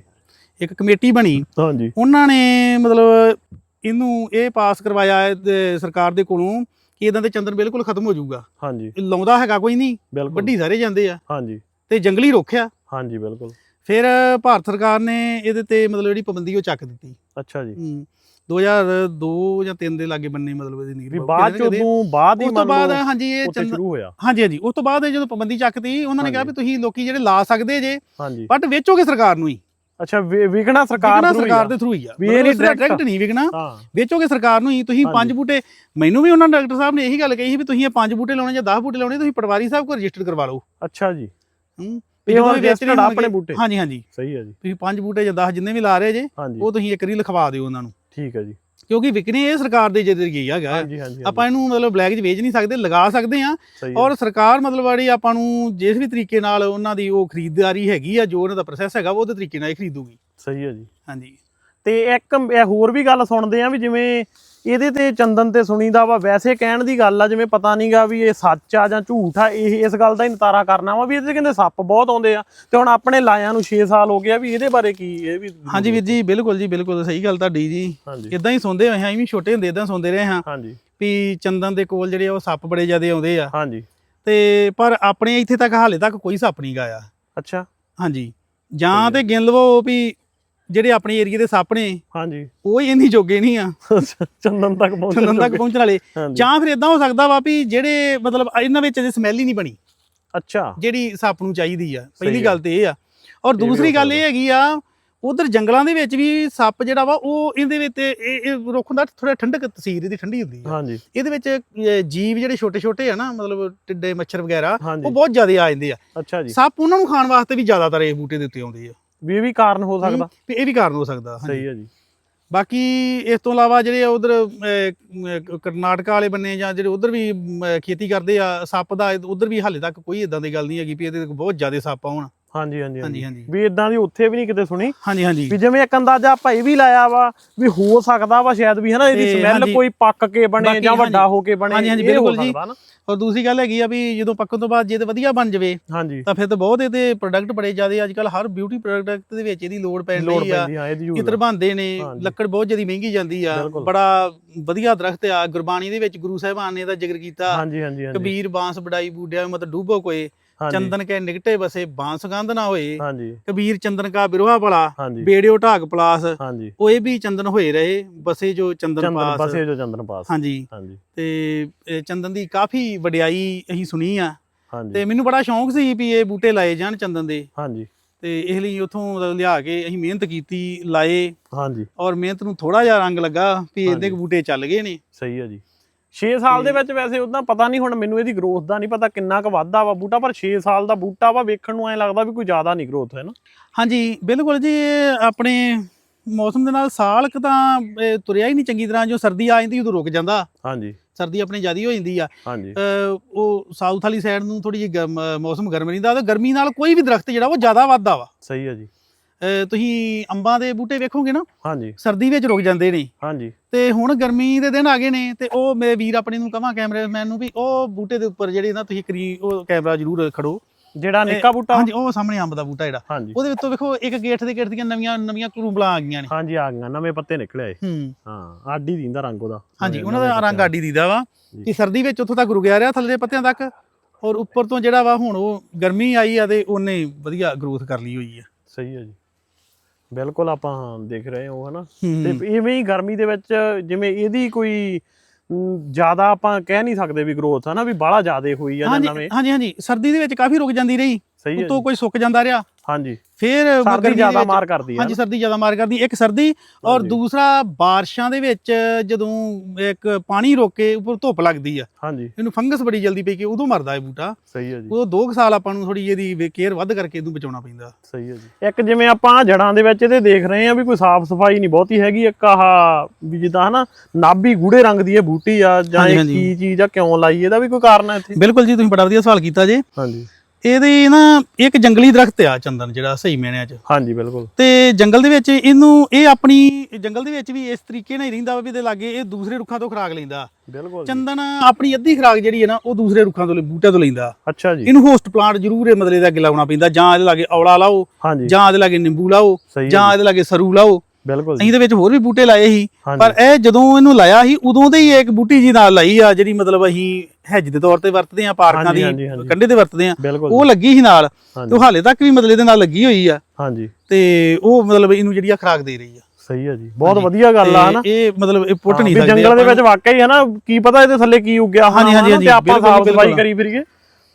ਇੱਕ ਕਮੇਟੀ ਬਣੀ। ਹਾਂਜੀ। ਉਹਨਾਂ ਨੇ ਮਤਲਬ ਇਹਨੂੰ ਇਹ ਪਾਸ ਕਰਵਾਇਆ ਹੈ ਤੇ ਸਰਕਾਰ ਦੇ ਕੋਲੋਂ ਕਿ ਇਦਾਂ ਦੇ ਚੰਦਨ ਬਿਲਕੁਲ ਖਤਮ ਹੋ ਜਾਊਗਾ। ਹਾਂਜੀ। ਇਹ ਲਾਉਂਦਾ ਹੈਗਾ ਕੋਈ ਨਹੀਂ। ਬਿਲਕੁਲ। ਵੱਡੀ ਸਾਰੇ ਜਾਂਦੇ ਆ। ਹਾਂਜੀ। ਤੇ ਜੰਗਲੀ ਰੋਕਿਆ ਹਾਂਜੀ ਬਿਲਕੁਲ। ਫਿਰ ਭਾਰਤ ਸਰਕਾਰ ਨੇ ਇਹਦੇ ਤੇ ਮਤਲਬ ਜਿਹੜੀ ਪਾਬੰਦੀ ਉਹ ਚੱਕ ਦਿੱਤੀ। ਅੱਛਾ ਜੀ। ਹੂੰ 2002 ਜਾਂ 3 ਦੇ ਲਾਗੇ ਬੰਨੇ ਮਤਲਬ ਇਹਦੀ ਵੀ ਨਿਗਰੀ ਬਾਅਦ ਚ ਉਦੋਂ ਬਾਅਦ ਹੀ ਉਸ ਤੋਂ ਬਾਅਦ ਹਾਂਜੀ ਇਹ ਸ਼ੁਰੂ ਹੋਇਆ। ਹਾਂਜੀ ਹਾਂਜੀ ਉਸ ਤੋਂ ਬਾਅਦ ਜਦੋਂ ਪਾਬੰਦੀ ਚੱਕਤੀ ਉਹਨਾਂ ਨੇ ਕਿਹਾ ਵੀ ਤੁਸੀਂ ਲੋਕੀ ਜਿਹੜੇ ਲਾ ਸਕਦੇ ਜੇ ਬਟ ਵੇਚੋਗੇ ਸਰਕਾਰ ਨੂੰ ਹੀ। ਅੱਛਾ ਵਿਕਣਾ ਸਰਕਾਰ ਹੀ ਸਰਕਾਰ। ਦੇ ਥਰੂ ਹੀ ਆ। ਵੀ ਇਹ ਨਹੀਂ ਡਾਇਰੈਕਟ ਨਹੀਂ ਵਿਕਣਾ। ਵੇਚੋਗੇ ਸਰਕਾਰ ਨੂੰ ਹੀ ਤੁਸੀਂ। ਪੰਜ ਬੂਟੇ ਮੈਨੂੰ ਵੀ ਉਹਨਾਂ ਡਾਕਟਰ ਸਾਹਿਬ ਨੇ ਇਹੀ ਗੱਲ ਕਹੀ ਸੀ ਵੀ ਤੁਸੀਂ ਇਹ ਪੰਜ ਬੂਟੇ ਲਾਉਣੇ ਜਾਂ 10 ਬੂਟੇ ਲਾਉਣੇ ਤੁਸੀਂ ਪਟਵਾਰੀ ਸਾਹਿਬ ਕੋਲ ਰਜਿਸਟਰ ਕਰਵਾ ਲਓ। ਅੱਛਾ ਜੀ। ਹੂੰ registered ਹੋਣਗੇ- ਆਪਣੇ ਬੂਟੇ? ਹਾਂਜੀ ਹਾਂਜੀ। ਸਹੀ ਹੈ ਜੀ। ਤੁਸੀਂ ਪੰਜ ਬੂਟੇ ਜਾਂ 10 ਜਿੰਨੇ ਵੀ ਲਾ ਰਹੇ ਜੇ ਉਹ ਤੁਸੀਂ ਇੱਕ ਰੀ ਲਿਖਵਾ ਦਿਓ ਉਹਨਾਂ ਨੂੰ। ਠੀਕ ਹੈ ਜੀ। ਕਿਉਂਕਿ ਵਿਕਣੇ ਇਹ ਸਰਕਾਰ ਦੇ ਜ਼ਰੀਏ ਹੈਗਾ। ਹਾਂਜੀ ਹਾਂਜੀ ਆਪਾਂ ਇਹਨੂੰ ਮਤਲਬ ਬਲੈਕ 'ਚ ਵੇਚ ਨਹੀਂ ਸਕਦੇ ਲਗਾ ਸਕਦੇ ਆ ਔਰ ਸਰਕਾਰ ਮਤਲਬ ਵਾੜੀ ਆਪਾਂ ਨੂੰ ਜਿਸ ਵੀ ਤਰੀਕੇ ਨਾਲ ਉਹਨਾਂ ਦੀ ਉਹ ਖਰੀਦਦਾਰੀ ਹੈਗੀ ਆ ਜੋ ਉਹਨਾਂ ਦਾ ਪ੍ਰੋਸੈਸ ਹੈਗਾ ਉਹ ਉਹਦੇ ਤਰੀਕੇ ਨਾਲ ਹੀ ਖਰੀਦੂਗੀ। ਸਹੀ ਹੈ ਜੀ। ਹਾਂਜੀ। ਤੇ ਇੱਕ ਇਹ ਹੋਰ ਵੀ ਗੱਲ ਸੁਣਦੇ ਆ ਵੀ ਜਿਵੇਂ ਇਹਦੇ ਤੇ ਚੰਦਨ ਤੇ ਸੁਣੀਦਾ ਵਾ ਵੈਸੇ ਕਹਿਣ ਦੀ ਗੱਲ ਆ ਜਿਵੇਂ ਪਤਾ ਨਹੀਂਗਾ ਵੀ ਇਹ ਸੱਚ ਆ ਜਾਂ ਝੂਠ ਆ ਇਹ ਇਸ ਗੱਲ ਦਾ ਹੀ ਨਤਾਰਾ ਕਰਨਾ ਵਾ ਵੀ ਇਹਦੇ ਕਹਿੰਦੇ ਸੱਪ ਬਹੁਤ ਆਉਂਦੇ ਆ। ਤੇ ਹੁਣ ਆਪਣੇ ਲਾਇਆਂ ਨੂੰ 6 ਸਾਲ ਹੋ ਗਿਆ ਵੀ ਇਹਦੇ ਬਾਰੇ ਕੀ ਇਹ ਵੀ ਹਾਂਜੀ ਵੀਰ ਜੀ ਬਿਲਕੁਲ ਜੀ ਬਿਲਕੁਲ ਸਹੀ ਗੱਲ ਤੁਹਾਡੀ ਜੀ। ਇਦਾਂ ਹੀ ਸੁਣਦੇ ਹੋਏ ਹਾਂ ਵੀ ਛੋਟੇ ਹੁੰਦੇ ਇਦਾਂ ਸੁਣਦੇ ਰਹੇ ਹਾਂ। ਹਾਂਜੀ। ਵੀ ਚੰਦਨ ਦੇ ਕੋਲ ਜਿਹੜੇ ਉਹ ਸੱਪ ਬੜੇ ਜ਼ਿਆਦੇ ਆਉਂਦੇ ਆ। ਹਾਂਜੀ। ਤੇ ਪਰ ਆਪਣੇ ਇੱਥੇ ਤੱਕ ਹਾਲੇ ਤੱਕ ਕੋਈ ਸੱਪ ਨਹੀਂ ਗਾਇਆ ਅੱਛਾ। ਹਾਂਜੀ। ਜਾਂ ਤੇ ਗਿਣ ਲਵੋ ਵੀ ਜਿਹੜੇ ਆਪਣੇ ਏਰੀਆ ਦੇ ਸੱਪ ਨੇ ਹਾਂਜੀ। ਉਹ ਹੀ ਇੰਨੀ ਜੋਗੇ ਨਹੀਂ ਆ। ਚੰਦਨ ਤੱਕ ਪਹੁੰਚਣ ਚੰਦਨ ਤੱਕ। ਪਹੁੰਚਣ ਵਾਲੇ। ਜਾਂ ਫਿਰ ਇਦਾਂ ਹੋ ਸਕਦਾ ਵਾ ਵੀ ਜਿਹੜੇ ਮਤਲਬ ਇਹਨਾਂ ਵਿੱਚ ਅਜੇ ਸਮੈਲ ਹੀ ਨਹੀਂ ਬਣੀ ਅੱਛਾ। ਜਿਹੜੀ ਸੱਪ ਨੂੰ ਚਾਹੀਦੀ ਆ। ਪਹਿਲੀ ਹੈ। ਗੱਲ ਤੇ ਇਹ ਆ। ਔਰ ਦੂਸਰੀ ਹੋ ਗੱਲ। ਇਹ ਹੈਗੀ ਆ ਉਧਰ ਜੰਗਲਾਂ ਦੇ ਵਿੱਚ ਵੀ ਸੱਪ ਜਿਹੜਾ ਵਾ ਉਹ ਇਹਦੇ ਵਿੱਚ ਇਹ ਰੁੱਖ ਹੁੰਦਾ ਥੋੜਾ ਠੰਡਕ ਤਸੀਰ ਇਹਦੀ ਠੰਡੀ ਹੁੰਦੀ ਆ। ਹਾਂਜੀ। ਇਹਦੇ ਵਿੱਚ ਜੀਵ ਜਿਹੜੇ ਛੋਟੇ ਛੋਟੇ ਆ ਨਾ ਮਤਲਬ ਟਿੱਡੇ ਮੱਛਰ ਵਗੈਰਾ ਉਹ ਬਹੁਤ ਜ਼ਿਆਦਾ ਆ ਜਾਂਦੇ ਆ। ਅੱਛਾ ਜੀ। ਸੱਪ ਉਹਨਾਂ ਨੂੰ ਖਾਣ ਵਾਸਤੇ ਵੀ ਜ਼ਿਆਦਾਤਰ ਇਹ ਬੂਟੇ ਦੇ ਉੱਤੇ ਆਉਂਦੇ ਆ। ਵੀ ਇਹ ਵੀ ਕਾਰਨ ਹੋ ਸਕਦਾ। ਵੀ ਇਹ ਵੀ ਕਾਰਨ ਹੋ ਸਕਦਾ। ਸਹੀ ਹੈ ਜੀ। ਬਾਕੀ ਇਸ ਤੋਂ ਇਲਾਵਾ ਜਿਹੜੇ ਉਧਰ ਕਰਨਾਟਕਾ ਵਾਲੇ ਬੰਨੇ ਜਾਂ ਜਿਹੜੇ ਉਧਰ ਵੀ ਖੇਤੀ ਕਰਦੇ ਆ ਸੱਪ ਦਾ ਉਧਰ ਵੀ ਹਾਲੇ ਤੱਕ ਕੋਈ ਇਦਾਂ ਦੀ ਗੱਲ ਨਹੀਂ ਹੈਗੀ ਵੀ ਇਹਦੇ ਬਹੁਤ ਜ਼ਿਆਦਾ ਸੱਪ ਆਉਣ। ਹਾਂਜੀ ਹਾਂਜੀ ਹਾਂਜੀ ਹਾਂਜੀ ਵੀ ਇਦਾਂ ਦੀ ਉੱਥੇ ਵੀ ਨਹੀਂ ਕਿਤੇ ਸੁਣੀ ਹਾਂਜੀ ਹਾਂਜੀ ਵੀ ਜਿਵੇਂ ਇੱਕ ਅੰਦਾਜ਼ਾ ਆਪਾਂ ਇਹ ਵੀ ਲਾਇਆ ਵਾ ਵੀ ਹੋ ਸਕਦਾ ਵਾ ਸ਼ਾਇਦ ਵੀ ਹਨਾ ਇਹਦੀ ਸਮੈਲ। ਕੋਈ ਪੱਕ ਕੇ ਬਣੇ ਜਾਂ ਵੱਡਾ। ਹੋ ਕੇ ਬਣੇ ਹਾਂਜੀ, ਹਾਂਜੀ, ਬਿਲਕੁਲ ਜੀ। ਔਰ ਦੂਸਰੀ ਗੱਲ ਹੈਗੀ ਆ ਵੀ ਜਦੋਂ ਪੱਕਣ ਤੋਂ ਬਾਅਦ ਜੇ ਤੇ ਵਧੀਆ ਬਣ ਜਵੇ ਤਾਂ ਫਿਰ ਤਾਂ ਬਹੁਤ ਇਹਦੇ ਪ੍ਰੋਡਕਟ ਬੜੇ ਜ਼ਿਆਦੇ ਅੱਜ ਕੱਲ ਹਰ ਬਿਊਟੀ ਪ੍ਰੋਡਕਟ ਦੇ ਵਿੱਚ ਇਹਦੀ ਲੋੜ ਆ ਪੈਂਦੀ ਯੂਜ਼ ਇਤਰ ਬਣਦੇ ਨੇ। ਲੱਕੜ ਬਹੁਤ ਜ਼ਿਆਦਾ ਮਹਿੰਗੀ ਜਾਂਦੀ ਆ। ਬੜਾ ਵਧੀਆ ਦਰਖਤ ਆ ਗੁਰਬਾਣੀ ਦੇ ਵਿੱਚ ਗੁਰੂ ਸਾਹਿਬਾਨ ਨੇ ਇਹਦਾ ਜ਼ਿਕਰ ਕੀਤਾ ਹਾਂਜੀ ਹਾਂਜੀ ਕਬੀਰ ਬਾਂਸ ਬੜਾਈ ਬੂਡਿਆ ਮਤ ਡੂਬੋ ਕੋਏ ਹਾਂਜੀ, ਚੰਦਨ ਕੇ ਨਿਕਟੇ ਬਸੇ ਬਾਂਸ ਗੰਧ ਨਾ ਹੋਏ। ਹਾਂਜੀ। ਕਬੀਰ ਚੰਦਨ ਕਾ ਬਿਰੋਹਾ ਭਲਾ ਬੇੜਿਓ ਢਾਕ ਪਲਾਸ। ਇਹ ਵੀ ਚੰਦਨ ਹੋਏ ਰਹੇ ਬਸੇ ਜੋ ਚੰਦਨ ਚੰਦਨ ਪਾਸ। ਬਸੇ ਜੋ ਚੰਦਨ ਪਾਸ। ਹਾਂਜੀ। ਤੇ ਚੰਦਨ ਦੀ ਕਾਫੀ ਵਡਿਆਈ ਅਸੀਂ ਸੁਣੀ ਆ। ਤੇ ਮੈਨੂੰ ਬੜਾ ਸ਼ੌਂਕ ਸੀ ਵੀ ਇਹ ਬੂਟੇ ਲਾਏ ਜਾਣ ਚੰਦਨ ਦੇ। ਹਾਂਜੀ। ਤੇ ਇਸ ਲਈ ਉਥੋਂ ਲਿਆ ਕੇ ਅਸੀਂ ਮਿਹਨਤ ਕੀਤੀ ਲਾਏ। ਹਾਂਜੀ। ਔਰ ਮਿਹਨਤ ਨੂੰ ਥੋੜਾ ਜਿਹਾ ਰੰਗ ਲੱਗਾ ਵੀ ਇਹਦੇ ਬੂਟੇ ਚੱਲ ਗਏ ਨੇ। ਸਹੀ ਹੈ ਜੀ। 6 ਸਾਲ ਦੇ ਵਿੱਚ ਵੈਸੇ ਉਦਾਂ ਪਤਾ ਨਹੀਂ ਹੁਣ ਮੈਨੂੰ ਇਹਦੀ ਗਰੋਥ ਦਾ ਨਹੀਂ ਪਤਾ ਕਿੰਨਾ ਕੁ ਵਾਧਾ ਵਾ ਬੂਟਾ ਪਰ 6 ਸਾਲ ਦਾ ਬੂਟਾ ਵਾ ਵੇਖਣ ਨੂੰ ਐ ਲੱਗਦਾ ਵੀ ਕੋਈ ਜ਼ਿਆਦਾ ਨਹੀਂ ਗਰੋਥ ਹੈ ਨਾ। ਹਾਂਜੀ ਬਿਲਕੁਲ ਜੀ ਆਪਣੇ ਮੌਸਮ ਦੇ ਨਾਲ ਸਾਲ ਕ ਤਾਂ ਤੁਰਿਆ ਹੀ ਨਹੀਂ ਚੰਗੀ ਤਰ੍ਹਾਂ ਜੋ ਸਰਦੀ ਆ ਜਾਂਦੀ ਉਦੋਂ ਰੁਕ ਜਾਂਦਾ। ਹਾਂਜੀ। ਸਰਦੀ ਆਪਣੀ ਜ਼ਿਆਦੀ ਹੋ ਜਾਂਦੀ ਆ। ਹਾਂਜੀ। ਉਹ ਸਾਊਥ ਵਾਲੀ ਸਾਈਡ ਨੂੰ ਥੋੜੀ ਜਿਹੀ ਮੌਸਮ ਗਰਮ ਰਹਿੰਦਾ ਤੇ ਗਰਮੀ ਨਾਲ ਕੋਈ ਵੀ ਦਰਖਤ ਜਿਹੜਾ ਉਹ ਜ਼ਿਆਦਾ ਵੱਧਦਾ ਵਾ। ਸਹੀ ਹੈ ਜੀ। ਤੁਸੀਂ ਅੰਬਾਂ ਦੇ ਬੂਟੇ ਵੇਖੋਗੇ ਨਾ ਹਾਂਜੀ। ਸਰਦੀ ਵਿੱਚ ਰੁਕ ਜਾਂਦੇ ਨੇ। ਹਾਂਜੀ। ਤੇ ਹੁਣ ਗਰਮੀ ਦੇ ਦਿਨ ਆ ਗਏ ਨੇ ਤੇ ਉਹ ਮੇਰੇ ਵੀਰ ਆਪਣੇ ਨੂੰ ਕਹਾਂ ਕੈਮਰਾਮੈਨ ਨੂੰ ਵੀ ਉਹ ਬੂਟੇ ਦੇ ਉੱਪਰ ਜਿਹੜੇ ਨਾ ਤੁਸੀਂ ਕਰੀ ਉਹ ਕੈਮਰਾ ਜ਼ਰੂਰ ਖੜੋ। ਜਿਹੜਾ ਨਿੱਕਾ ਬੂਟਾ। ਹਾਂਜੀ ਉਹ ਸਾਹਮਣੇ ਅੰਬ ਦਾ ਬੂਟਾ ਜਿਹੜਾ। ਉਹਦੇ ਵਿੱਚੋਂ ਵੇਖੋ ਇੱਕ ਗੇਟ ਦੇ ਗੇਟ ਦੀਆਂ ਨਵੀਆਂ ਨਵੀਆਂ ਕਰੂਬਲਾਂ ਆ ਗਈਆਂ ਨੇ। ਹਾਂਜੀ ਆ ਗਈਆਂ ਨਵੇਂ ਪੱਤੇ ਨਿਕਲੇ ਆਏ। ਹੂੰ। ਆਡੀ ਦਿੰਦਾ ਰੰਗ ਉਹਦਾ। ਹਾਂਜੀ ਉਹਨਾਂ ਦਾ ਰੰਗ ਆਡੀ ਦੀਦਾ ਵਾ। ਕਿ ਸਰਦੀ ਵਿੱਚ ਉੱਥੋਂ ਤੱਕ ਰੁਕਿਆ ਰਿਹਾ ਥੱਲੇ ਦੇ ਪੱਤਿਆਂ ਤੱਕ। ਔਰ ਉੱਪਰ ਤੋਂ ਜਿਹੜਾ ਵਾ ਹੁਣ ਉਹ ਗਰਮੀ ਆਈ ਆ ਤੇ ਉਹਨੇ ਵਧੀਆ ਗਰੋਥ ਕਰ ਲਈ ਹੋਈ ਆ। ਸਹੀ ਹੈ ਜੀ। ਬਿਲਕੁਲ ਆਪਾਂ ਹਾਂ ਦੇਖ ਰਹੇ ਹਾਂ ਉਹ ਹਨਾ। ਤੇ ਇਵੇਂ ਹੀ ਗਰਮੀ ਦੇ ਵਿੱਚ ਜਿਵੇਂ ਇਹਦੀ ਕੋਈ ਜ਼ਿਆਦਾ ਆਪਾਂ ਕਹਿ ਨਹੀਂ ਸਕਦੇ ਵੀ ਗਰੋਥ ਹੈ ਨਾ ਵੀ ਬਾਹਲਾ ਜ਼ਿਆਦੇ ਹੋਈ ਆ ਜਾਂ ਨਵੇਂ। ਹਾਂਜੀ ਹਾਂਜੀ। ਸਰਦੀ ਦੇ ਵਿੱਚ ਕਾਫੀ ਰੁਕ ਜਾਂਦੀ ਰਹੀ। ਉਤੋਂ। ਕੋਈ ਸੁੱਕ ਜਾਂਦਾ ਰਿਹਾ। ਹਾਂਜੀ। ਫਿਰ ਸਰਦੀ ਜ਼ਿਆਦਾ ਮਾਰ ਕਰਦੀ ਆ। ਹਾਂਜੀ ਸਰਦੀ ਜ਼ਿਆਦਾ ਮਾਰ ਕਰਦੀ ਇੱਕ ਸਰਦੀ ਔਰ। ਦੂਸਰਾ ਬਾਰਿਸ਼ਾਂ ਦੇ ਵਿੱਚ ਜਦੋਂ ਇੱਕ ਪਾਣੀ ਰੋਕ ਕੇ ਉੱਪਰ ਧੁੱਪ ਲੱਗਦੀ ਆ। ਹਾਂਜੀ। ਇਹਨੂੰ ਫੰਗਸ ਬੜੀ ਜਲਦੀ ਪਈ ਕਿ ਉਦੋਂ ਮਰਦਾ ਇਹ ਬੂਟਾ। ਸਹੀ ਹੈ ਜੀ। ਉਦੋਂ 2 ਸਾਲ ਆਪਾਂ ਨੂੰ ਥੋੜੀ ਇਹਦੀ ਕੇਅਰ ਵੱਧ ਕਰਕੇ ਇਹਨੂੰ ਬਚਾਉਣਾ ਪੈਂਦਾ। ਸਹੀ ਹੈ ਜੀ। ਇੱਕ ਜਿਵੇਂ ਆਪਾਂ ਜੜਾਂ ਦੇ ਵਿੱਚ ਇਹਦੇ ਦੇਖ ਰਹੇ ਆ ਵੀ ਕੋਈ ਸਾਫ਼ ਸਫ਼ਾਈ ਨਹੀਂ ਬਹੁਤੀ ਹੈਗੀ ਇੱਕ ਆਹ ਵੀ ਜਿੱਦਾਂ ਹਨਾ ਨਾਭੀ ਗੂੜੇ ਰੰਗ ਦੀ ਇਹ ਬੂਟੀ ਆ ਜਾਂ ਇਹ। ਕੀ ਚੀਜ਼ ਆ ਕਿਉਂ ਲਾਈ ਇਹਦਾ ਵੀ ਕੋਈ ਕਾਰਨ ਹੈ ਇੱਥੇ? ਬਿਲਕੁਲ ਜੀ ਤੁਸੀਂ ਬੜਾ ਵਧੀਆ ਸਵਾਲ ਕੀਤਾ ਜੇ। ਹਾਂਜੀ। ਇਹਦੇ ਨਾ ਇੱਕ ਜੰਗਲੀ ਦਰਖਤ ਆ ਚੰਦਨ ਜਿਹੜਾ ਸਹੀ ਮੈਨਿਆਂ 'ਚ। ਹਾਂਜੀ ਬਿਲਕੁਲ। ਤੇ ਜੰਗਲ ਦੇ ਵਿੱਚ ਇਹਨੂੰ ਇਹ ਆਪਣੀ ਜੰਗਲ ਦੇ ਵਿੱਚ ਵੀ ਇਸ ਤਰੀਕੇ ਨਾਲ ਹੀ ਰਹਿੰਦਾ ਵਾ ਵੀ ਇਹਦੇ ਲਾਗੇ ਇਹ ਦੂਸਰੇ ਰੁੱਖਾਂ ਤੋਂ ਖੁਰਾਕ ਲੈਂਦਾ। ਬਿਲਕੁਲ। ਚੰਦਨ ਆਪਣੀ ਅੱਧੀ ਖੁਰਾਕ ਜਿਹੜੀ ਹੈ ਨਾ ਉਹ ਦੂਸਰੇ ਰੁੱਖਾਂ ਤੋਂ ਬੂਟਿਆਂ ਤੋਂ ਲੈਂਦਾ। ਅੱਛਾ ਜੀ। ਇਹਨੂੰ ਹੋਸਟ ਪਲਾਂਟ ਜ਼ਰੂਰ ਇਹ ਮਤਲਬ ਇਹਦਾ ਅੱਗੇ ਲਾਉਣਾ ਪੈਂਦਾ ਜਾਂ ਇਹਦੇ ਲਾਗੇ ਔਲਾ ਲਾਓ ਜਾਂ ਇਹਦੇ ਲਾਗੇ ਨਿੰਬੂ ਲਾਓ ਜਾਂ। ਇਹਦੇ ਲਾਗੇ ਸਰੂ ਲਾਓ। ਬਿਲਕੁਲ ਅਸੀਂ ਇਹਦੇ ਵਿੱਚ ਹੋਰ ਵੀ ਬੂਟੇ ਲਾਏ ਸੀ ਪਰ ਇਹ ਜਦੋਂ ਇਹਨੂੰ ਲਾਇਆ ਸੀ ਉਦੋਂ ਦੇ ਹੀ ਇੱਕ ਬੂਟੀ ਜੀ ਨਾਲ ਲਾਈ ਆ ਜਿਹੜੀ ਮਤਲਬ ਅਸੀਂ ਹੈਜ ਦੇ ਤੌਰ ਤੇ ਵਰਤਦੇ ਆ ਪਾਰਕਾਂ ਦੀ। ਕੰਢੇ ਤੇ ਵਰਤਦੇ ਆ ਉਹ ਲੱਗੀ ਸੀ ਨਾਲ ਤੇ ਹਾਲੇ ਤੱਕ ਵੀ ਮਤਲਬ ਇਹਦੇ ਨਾਲ ਲੱਗੀ ਹੋਈ ਆ। ਹਾਂਜੀ। ਤੇ ਉਹ ਮਤਲਬ ਇਹਨੂੰ ਜਿਹੜੀ ਆ ਖੁਰਾਕ ਦੇ ਰਹੀ ਆ। ਸਹੀ ਹੈ ਜੀ। ਬਹੁਤ ਵਧੀਆ ਗੱਲ ਆ ਹਨਾ? ਇਹ ਮਤਲਬ ਇਹ ਪੁੱਟ ਹਾਂ, ਨਹੀਂ ਸਕਦੇ ਜੰਗਲ ਦੇ ਵਿੱਚ ਵਾਕਈ ਹੈ ਨਾ ਕੀ ਪਤਾ ਇਹਦੇ ਥੱਲੇ ਕੀ ਉੱਗਿਆ। ਹਾਂਜੀ, ਤੇ ਆਪਾਂ ਸਾਫ਼ ਸਫ਼ਾਈ। ਕਰੀ ਫਿਰੀਏ।